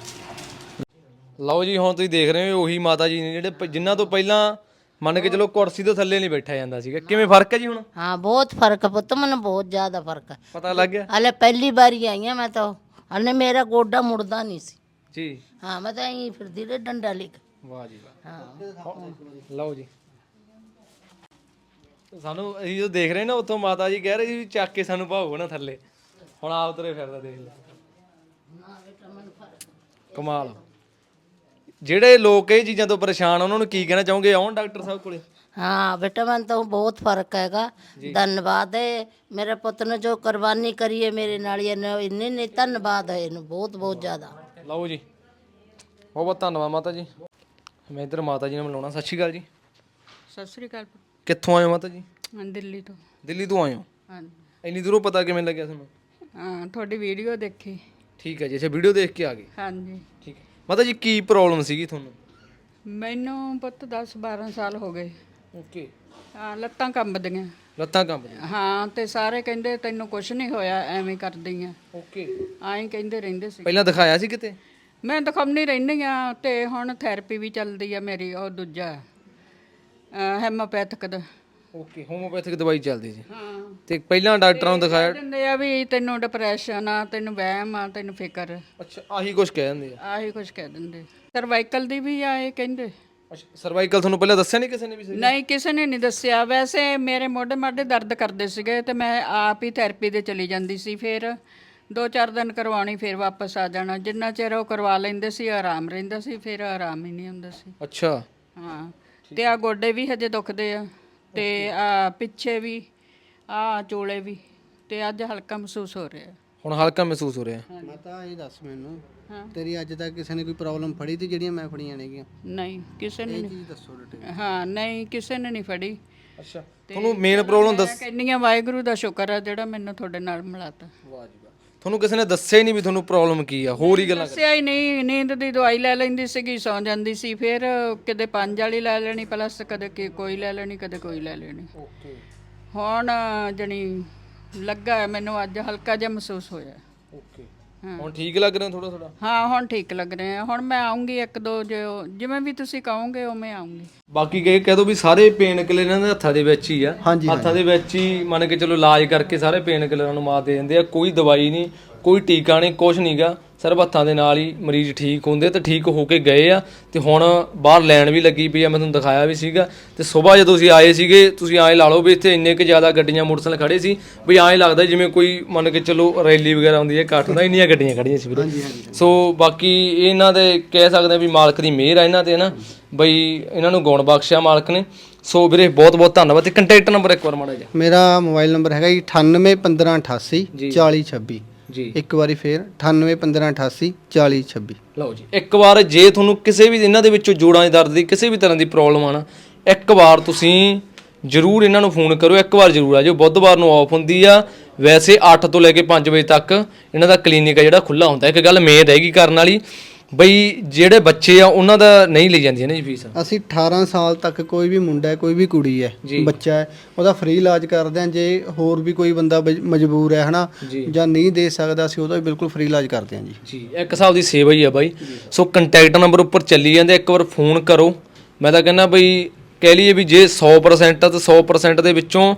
Speaker 2: ਲਓ ਜੀ ਹੁਣ ਤੁਸੀਂ ਦੇਖ ਰਹੇ ਹੋ ਉਹੀ ਮਾਤਾ ਜੀ ਨੇ ਜਿਹੜੇ ਪ- ਜਿਨ੍ਹਾਂ ਤੋਂ ਪਹਿਲਾਂ ਮੰਨ ਕੇ ਚਲੋ ਕੁਰਸੀ ਤੋਂ ਥੱਲੇ ਨਹੀਂ ਬੈਠਾ ਜਾਂਦਾ ਸੀਗਾ। ਕਿਵੇਂ ਫ਼ਰਕ ਹੈ ਜੀ ਹੁਣ?
Speaker 3: ਹਾਂ ਬਹੁਤ ਫ਼ਰਕ ਹੈ ਪੁੱਤ ਮੈਨੂੰ ਬਹੁਤ ਜ਼ਿਆਦਾ ਫ਼ਰਕ ਹੈ।
Speaker 2: ਪਤਾ ਲੱਗ ਗਿਆ?
Speaker 3: ਹਲੇ ਪਹਿਲੀ ਵਾਰੀ ਆਈ ਹਾਂ ਮੈਂ ਤਾਂ ਹਲੇ ਮੇਰਾ ਗੋਡਾ ਮੁੜਦਾ ਨਹੀਂ ਸੀ।
Speaker 2: ਜੀ।
Speaker 3: ਹਾਂ ਮੈਂ ਤਾਂ ਐਂ ਫਿਰਦੀ ਰਹੀ ਡੰਡਾ ਲੈ ਕੇ
Speaker 2: ਵਾਹ ਜੀ ਵਾਹ।
Speaker 3: ਹਾਂ।
Speaker 2: ਲਓ ਜੀ। ਸਾਨੂੰ ਅਸੀਂ ਜੋ ਦੇਖ ਰਹੇ ਨਾ ਉੱਥੋਂ ਮਾਤਾ ਜੀ ਕਹਿ ਰਹੇ ਸੀ ਵੀ ਚੱਕ ਕੇ ਸਾਨੂੰ ਭਾਉ ਨਾ ਥੱਲੇ। ਹੁਣ ਆਪ ਤੁਰੇ ਫਿਰਦਾ ਦੇਖ ਲੈ। ਕਮਾਲ। ਜਿਹੜੇ ਲੋਕ ਇਹ ਚੀਜ਼ਾਂ ਤੋਂ ਪਰੇਸ਼ਾਨ ਉਹਨਾਂ ਨੂੰ ਕੀ ਕਹਿਣਾ ਚਾਹੋਗੇ? ਆਉਣ ਡਾਕਟਰ ਸਾਹਿਬ ਕੋਲੇ।
Speaker 3: ਹਾਂ ਬੇਟਾ ਮੈਨੂੰ ਤਾਂ ਬਹੁਤ ਫ਼ਰਕ ਹੈਗਾ। ਧੰਨਵਾਦ ਹੈ ਮੇਰੇ ਪੁੱਤ ਨੇ ਜੋ ਕੁਰਬਾਨੀ ਕਰੀ ਹੈ ਮੇਰੇ ਨਾਲ ਇਹਨੇ ਇੰਨੇ ਨੇ ਧੰਨਵਾਦ ਹੈ ਇਹਨੂੰ ਬਹੁਤ ਬਹੁਤ ਜ਼ਿਆਦਾ।
Speaker 2: ਲਓ ਜੀ। ਬਹੁਤ ਬਹੁਤ ਧੰਨਵਾਦ ਮਾਤਾ ਜੀ। ਮੈਂ ਇੱਧਰ ਮਾਤਾ ਜੀ ਨੂੰ ਮਿਲਾਉਣਾ। ਸਤਿ ਸ਼੍ਰੀ ਅਕਾਲ ਜੀ।
Speaker 7: ਸਤਿ ਸ੍ਰੀ ਅਕਾਲ
Speaker 2: ਕਿੱਥੋਂ ਆਏ ਹੋ ਮਾਤਾ ਜੀ?
Speaker 7: ਹਾਂ ਦਿੱਲੀ ਤੋਂ।
Speaker 2: ਦਿੱਲੀ ਤੋਂ ਆਏ ਹੋ?
Speaker 7: ਹਾਂ
Speaker 2: ਇੰਨੀ ਦੂਰੋਂ ਪਤਾ ਕਿਵੇਂ ਲੱਗਿਆ ਤੁਹਾਨੂੰ?
Speaker 7: ਹਾਂ ਤੁਹਾਡੀ ਵੀਡੀਓ ਦੇਖੀ।
Speaker 2: ਠੀਕ ਹੈ ਜੀ ਅੱਛਾ ਵੀਡੀਓ ਦੇਖ ਕੇ ਆ ਗਏ।
Speaker 7: ਹਾਂਜੀ।
Speaker 2: ਠੀਕ ਹੈ। ਮਾਤਾ ਜੀ ਕੀ ਪ੍ਰੋਬਲਮ ਸੀਗੀ ਤੁਹਾਨੂੰ?
Speaker 7: ਮੈਨੂੰ ਪੁੱਤ 10 12 ਸਾਲ ਹੋ ਗਏ।
Speaker 2: ਓਕੇ
Speaker 7: ਹਾਂ ਲੱਤਾਂ ਕੰਬਦੀਆਂ।
Speaker 2: ਲੱਤਾਂ ਕੰਬਦੀਆਂ।
Speaker 7: ਹਾਂ ਤੇ ਸਾਰੇ ਕਹਿੰਦੇ ਤੈਨੂੰ ਕੁਝ ਨਹੀਂ ਹੋਇਆ ਐਵੇਂ ਕਰਦੀ ਆ।
Speaker 2: ਓਕੇ
Speaker 7: ਐਂ ਕਹਿੰਦੇ ਰਹਿੰਦੇ ਸੀ।
Speaker 2: ਪਹਿਲਾਂ ਦਿਖਾਇਆ ਸੀ ਕਿਤੇ?
Speaker 7: ਮੈਂ ਦਿਖਾਉਂਦੀ ਰਹਿੰਦੀ ਆ ਤੇ ਹੁਣ ਥੈਰੇਪੀ ਵੀ ਚੱਲਦੀ ਆ ਮੇਰੀ ਉਹ ਦੂਜਾ ਹੈਮੋਪੈਥਿਕ ਦਾ
Speaker 2: ਓਕੇ ਹੋਮੋਪੈਥਿਕ ਦਵਾਈ ਚੱਲਦੀ ਸੀ
Speaker 7: ਹਾਂ।
Speaker 2: ਤੇ ਪਹਿਲਾਂ ਡਾਕਟਰਾਂ ਨੂੰ ਦਿਖਾਇਆ
Speaker 7: ਕਹਿੰਦੇ ਆ ਵੀ ਤੈਨੂੰ ਡਿਪਰੈਸ਼ਨ ਆ ਤੈਨੂੰ ਵਹਿਮ ਆ ਤੈਨੂੰ ਫਿਕਰ।
Speaker 2: ਅੱਛਾ ਆਹੀ ਕੁਝ ਕਹਿ ਦਿੰਦੇ ਆ।
Speaker 7: ਆਹੀ ਕੁਝ ਕਹਿ ਦਿੰਦੇ। ਸਰਵਾਈਕਲ ਦੀ ਵੀ ਆ ਇਹ ਕਹਿੰਦੇ।
Speaker 2: ਸਰਵਾਈਕਲ ਤੁਹਾਨੂੰ ਪਹਿਲਾਂ ਦੱਸਿਆ ਨਹੀਂ ਕਿਸੇ ਨੇ ਵੀ ਸੀ?
Speaker 7: ਨਹੀਂ ਕਿਸੇ ਨੇ ਨਹੀਂ ਦੱਸਿਆ। ਵੈਸੇ ਮੇਰੇ ਮੋਢੇ ਮਾਢੇ ਦਰਦ ਕਰਦੇ ਸੀਗੇ ਤੇ ਮੈਂ ਆਪ ਹੀ ਥੈਰੇਪੀ ਤੇ ਚਲੀ ਜਾਂਦੀ ਸੀ। ਫਿਰ ਦੋ ਚਾਰ ਦਿਨ ਕਰਵਾਉਣੀ ਫਿਰ ਵਾਪਸ ਆ ਜਾਣਾ। ਜਿੰਨਾ ਚਿਰ ਉਹ ਕਰਵਾ ਲੈਂਦੇ ਸੀ ਆਰਾਮ ਰਹਿੰਦਾ ਸੀ ਫਿਰ ਆਰਾਮ ਹੀ ਨਹੀਂ ਹੁੰਦਾ ਸੀ।
Speaker 2: ਅੱਛਾ।
Speaker 7: ਹਾਂ। ਤੇ ਆ ਗੋਡੇ ਵੀ ਹਜੇ ਦੁਖਦੇ ਆ। ਤੇ ਆ ਪਿੱਛੇ ਵੀ ਆ ਚੋਲੇ ਵੀ ਤੇ ਅੱਜ ਹਲਕਾ ਮਹਿਸੂਸ ਹੋ ਰਿਹਾ।
Speaker 2: ਹੁਣ ਹਲਕਾ ਮਹਿਸੂਸ ਹੋ ਰਿਹਾ।
Speaker 1: ਮਾਤਾ ਇਹ ਦੱਸ ਮੈਨੂੰ ਤੇਰੀ ਅੱਜ ਤੱਕ ਕਿਸੇ ਨੇ ਕੋਈ ਪ੍ਰੋਬਲਮ ਫੜੀ ਤੀ ਜਿਹੜੀਆਂ ਮੈਂ ਫੜੀਆਂ ਨੇਗੀਆਂ?
Speaker 7: ਨਹੀਂ ਕਿਸੇ ਨੇ
Speaker 1: ਇਹ
Speaker 7: ਨਹੀਂ।
Speaker 1: ਚੀਜ਼ ਦੱਸੋ ਡਿਟੇਲ।
Speaker 7: ਹਾਂ ਨਹੀਂ ਕਿਸੇ ਨੇ ਨਹੀਂ ਫੜੀ।
Speaker 2: ਅੱਛਾ ਤੁਹਾਨੂੰ ਮੇਨ ਪ੍ਰੋਬਲਮ ਦੱਸ
Speaker 7: ਮੈਂ ਕਹਿੰਦੀ ਵਾਹਿਗੁਰੂ ਦਾ ਸ਼ੁਕਰ ਆ ਜਿਹੜਾ ਮੈਨੂੰ ਤੁਹਾਡੇ ਨਾਲ ਮਿਲਾਤਾ।
Speaker 2: ਵਾਹ ਜੀ ਵਾਹ। ਤੁਹਾਨੂੰ ਕਿਸੇ ਨੇ ਦੱਸਿਆ ਹੀ ਨਹੀਂ ਵੀ ਤੁਹਾਨੂੰ ਪ੍ਰੋਬਲਮ ਕੀ ਆ ਹੋਰ ਹੀ ਗੱਲਾਂ
Speaker 7: ਦੱਸਿਆ ਹੀ ਨਹੀਂ ਨੀਂਦ ਦੀ ਦਵਾਈ ਲੈ ਲੈਂਦੀ ਸੀਗੀ ਸੌਂ ਜਾਂਦੀ ਸੀ ਫਿਰ ਕਿਤੇ ਪੰਜ ਵਾਲੀ ਲੈ ਲੈਣੀ ਪਲੱਸ ਕਦੇ ਕੀ ਕੋਈ ਲੈ ਲੈਣੀ ਕਦੇ ਕੋਈ ਲੈ ਲੈਣੀ।
Speaker 2: ਓਕੇ
Speaker 7: ਹੁਣ ਜਣੀ ਲੱਗਾ ਹੈ, ਮੈਨੂੰ ਅੱਜ ਹਲਕਾ ਜਿਹਾ ਮਹਿਸੂਸ ਹੋਇਆ।
Speaker 2: ਓਕੇ ਹੁਣ ਠੀਕ ਲੱਗ ਰਿਹਾ ਥੋੜਾ ਥੋੜਾ
Speaker 7: ਹਾਂ ਹੁਣ ਠੀਕ ਲੱਗ ਰਿਹਾ। ਹੁਣ ਮੈਂ ਆਉਂਗੀ ਇੱਕ ਦੋ ਜੋ ਜਿਵੇਂ ਵੀ ਤੁਸੀਂ ਕਹੋਗੇ ਉਵੇਂ ਆਉਂਗੀ
Speaker 2: ਬਾਕੀ ਕਹੇ ਕਹਿ ਦੋ ਵੀ ਸਾਰੇ ਪੇਨ ਕਿਲਰ ਇਹਨਾਂ ਦੇ ਹੱਥਾਂ ਦੇ ਵਿੱਚ ਹੀ ਆ।
Speaker 1: ਹਾਂਜੀ,
Speaker 2: ਹੱਥਾਂ ਦੇ ਵਿੱਚ ਹੀ ਮੰਨ ਕੇ ਚਲੋ ਇਲਾਜ ਕਰਕੇ ਸਾਰੇ ਪੇਨ ਕਿਲਰਾਂ ਨੂੰ ਮਾਤ ਦੇ ਦਿੰਦੇ ਆ ਕੋਈ ਦਵਾਈ ਨਹੀਂ। ਕੋਈ ਟੀਕਾ ਨਹੀਂ ਕੁਝ ਨਹੀਂਗਾ ਸਿਰਫ ਹੱਥਾਂ ਦੇ ਨਾਲ ਹੀ ਮਰੀਜ਼ ਠੀਕ ਹੁੰਦੇ ਤੇ ਠੀਕ ਹੋ ਕੇ ਗਏ ਆ। ਤੇ ਹੁਣ ਬਾਹਰ ਲੈਣ ਵੀ ਲੱਗੀ ਪਈ ਆ ਮੈਂ ਤੁਹਾਨੂੰ ਦਿਖਾਇਆ ਵੀ ਸੀਗਾ। ਤੇ ਸਵੇਰ ਜਦੋਂ ਤੁਸੀਂ ਆਏ ਸੀਗੇ ਤੁਸੀਂ ਐਂ ਲਾ ਲਓ ਵੀ ਇੱਥੇ ਇੰਨੇ ਕੁ ਜ਼ਿਆਦਾ ਗੱਡੀਆਂ ਮੋਟਰਸਾਈਕਲ ਖੜੇ ਸੀ। ਵੀ ਐਂ ਲੱਗਦਾ ਜਿਵੇਂ ਕੋਈ ਮੰਨ ਕੇ ਚਲੋ ਰੈਲੀ ਵਗੈਰਾ ਹੁੰਦੀ ਹੈ ਘੱਟ ਹੁੰਦਾ ਇੰਨੀਆਂ ਗੱਡੀਆਂ ਖੜੀਆਂ ਸੀ ਵੀਰੇ। ਸੋ ਬਾਕੀ ਇਹਨਾਂ ਦੇ ਕਹਿ ਸਕਦੇ ਆ ਵੀ ਮਾਲਕ ਦੀ ਮਿਹਰ ਆ ਇਹਨਾਂ ਤੇ ਨਾ ਬਈ ਇਹਨਾਂ ਨੂੰ ਗੁਣ ਬਖਸ਼ਿਆ ਮਾਲਕ ਨੇ। ਸੋ ਵੀਰੇ ਬਹੁਤ ਬਹੁਤ ਧੰਨਵਾਦ। ਤੇ ਕੰਟੈਕਟ ਨੰਬਰ ਇੱਕ ਵਾਰ ਮਾੜਾ ਜਿਹਾ।
Speaker 1: ਮੇਰਾ ਮੋਬਾਈਲ ਨੰਬਰ ਹੈਗਾ ਜੀ 981588 4026
Speaker 2: ਜੀ।
Speaker 1: ਇੱਕ ਵਾਰੀ ਫੇਰ 981588 4026
Speaker 2: ਲਓ ਜੀ ਇੱਕ ਵਾਰ ਜੇ ਤੁਹਾਨੂੰ ਕਿਸੇ ਵੀ ਇਹਨਾਂ ਦੇ ਵਿੱਚੋਂ ਜੋੜਾਂ ਦੇ ਦਰਦ ਦੀ ਕਿਸੇ ਵੀ ਤਰ੍ਹਾਂ ਦੀ ਪ੍ਰੋਬਲਮ ਆ ਨਾ ਇੱਕ ਵਾਰ ਤੁਸੀਂ ਜਰੂਰ ਇਹਨਾਂ ਨੂੰ ਫੋਨ ਕਰੋ ਇੱਕ ਵਾਰ ਜਰੂਰ ਆ ਜਾਓ। ਬੁੱਧਵਾਰ ਨੂੰ ਆਫ ਹੁੰਦੀ ਆ ਵੈਸੇ 8 ਤੋਂ ਲੈ ਕੇ 5 ਵਜੇ ਤੱਕ ਇਹਨਾਂ ਦਾ ਕਲੀਨਿਕ ਆ ਜਿਹੜਾ ਖੁੱਲਾ ਹੁੰਦਾ। ਇੱਕ ਗੱਲ ਮੇਨ ਰਹੇਗੀ ਕਰਨ ਵਾਲੀ ਬਈ ਜਿਹੜੇ ਬੱਚੇ ਆ ਉਹਨਾਂ ਦਾ ਨਹੀਂ ਲਈ ਜਾਂਦੀਆਂ ਨੇ ਜੀ ਫੀਸ।
Speaker 1: ਅਸੀਂ 18 ਸਾਲ ਤੱਕ ਕੋਈ ਵੀ ਮੁੰਡਾ ਹੈ ਕੋਈ ਵੀ ਕੁੜੀ ਹੈ ਬੱਚਾ ਹੈ ਉਹਦਾ ਫ੍ਰੀ ਇਲਾਜ ਕਰਦੇ ਹਾਂ ਜੇ ਹੋਰ ਵੀ ਕੋਈ ਬੰਦਾ ਬਜ- ਮਜਬੂਰ ਹੈ ਹਨਾ ਜਾਂ। ਨਹੀਂ ਦੇ ਸਕਦਾ ਅਸੀਂ ਉਹਦਾ ਵੀ ਬਿਲਕੁਲ ਫ੍ਰੀ ਇਲਾਜ ਕਰਦੇ ਹਾਂ ਜੀ।
Speaker 2: ਜੀ ਇੱਕ ਹਿਸਾਬ ਦੀ ਸੇਵਾ ਹੀ ਆ ਬਾਈ। ਸੋ ਕੰਟੈਕਟ ਨੰਬਰ ਉੱਪਰ ਚੱਲੀ ਜਾਂਦੇ ਇੱਕ ਵਾਰ ਫੋਨ ਕਰੋ। ਮੈਂ ਤਾਂ ਕਹਿੰਦਾ ਬਈ ਕਹਿ ਲਈਏ ਵੀ ਜੇ 100% ਆ ਤਾਂ 100% ਦੇ ਵਿੱਚੋਂ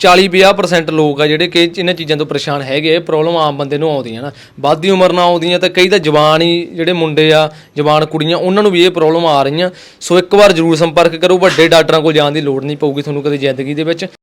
Speaker 2: 40-50% ਲੋਕ ਆ ਜਿਹੜੇ ਕਿ ਇਹਨਾਂ ਚੀਜ਼ਾਂ ਤੋਂ ਪਰੇਸ਼ਾਨ ਹੈਗੇ ਆ ਪ੍ਰੋਬਲਮ ਆਮ ਬੰਦੇ ਨੂੰ ਆਉਂਦੀਆਂ ਨਾ। ਵੱਧਦੀ ਉਮਰ ਨਾਲ ਆਉਂਦੀਆਂ ਤਾਂ ਕਈ ਤਾਂ ਜਵਾਨ ਹੀ ਜਿਹੜੇ ਮੁੰਡੇ ਆ, ਜਵਾਨ ਕੁੜੀਆਂ, ਉਹਨਾਂ ਨੂੰ ਵੀ ਇਹ ਪ੍ਰੋਬਲਮ ਆ ਰਹੀਆਂ। ਸੋ ਇੱਕ ਵਾਰ ਜ਼ਰੂਰ ਸੰਪਰਕ ਕਰੋ, ਵੱਡੇ ਡਾਕਟਰਾਂ ਕੋਲ ਜਾਣ ਦੀ ਲੋੜ ਨਹੀਂ ਪਊਗੀ ਤੁਹਾਨੂੰ ਕਦੇ ਜ਼ਿੰਦਗੀ ਦੇ ਵਿੱਚ।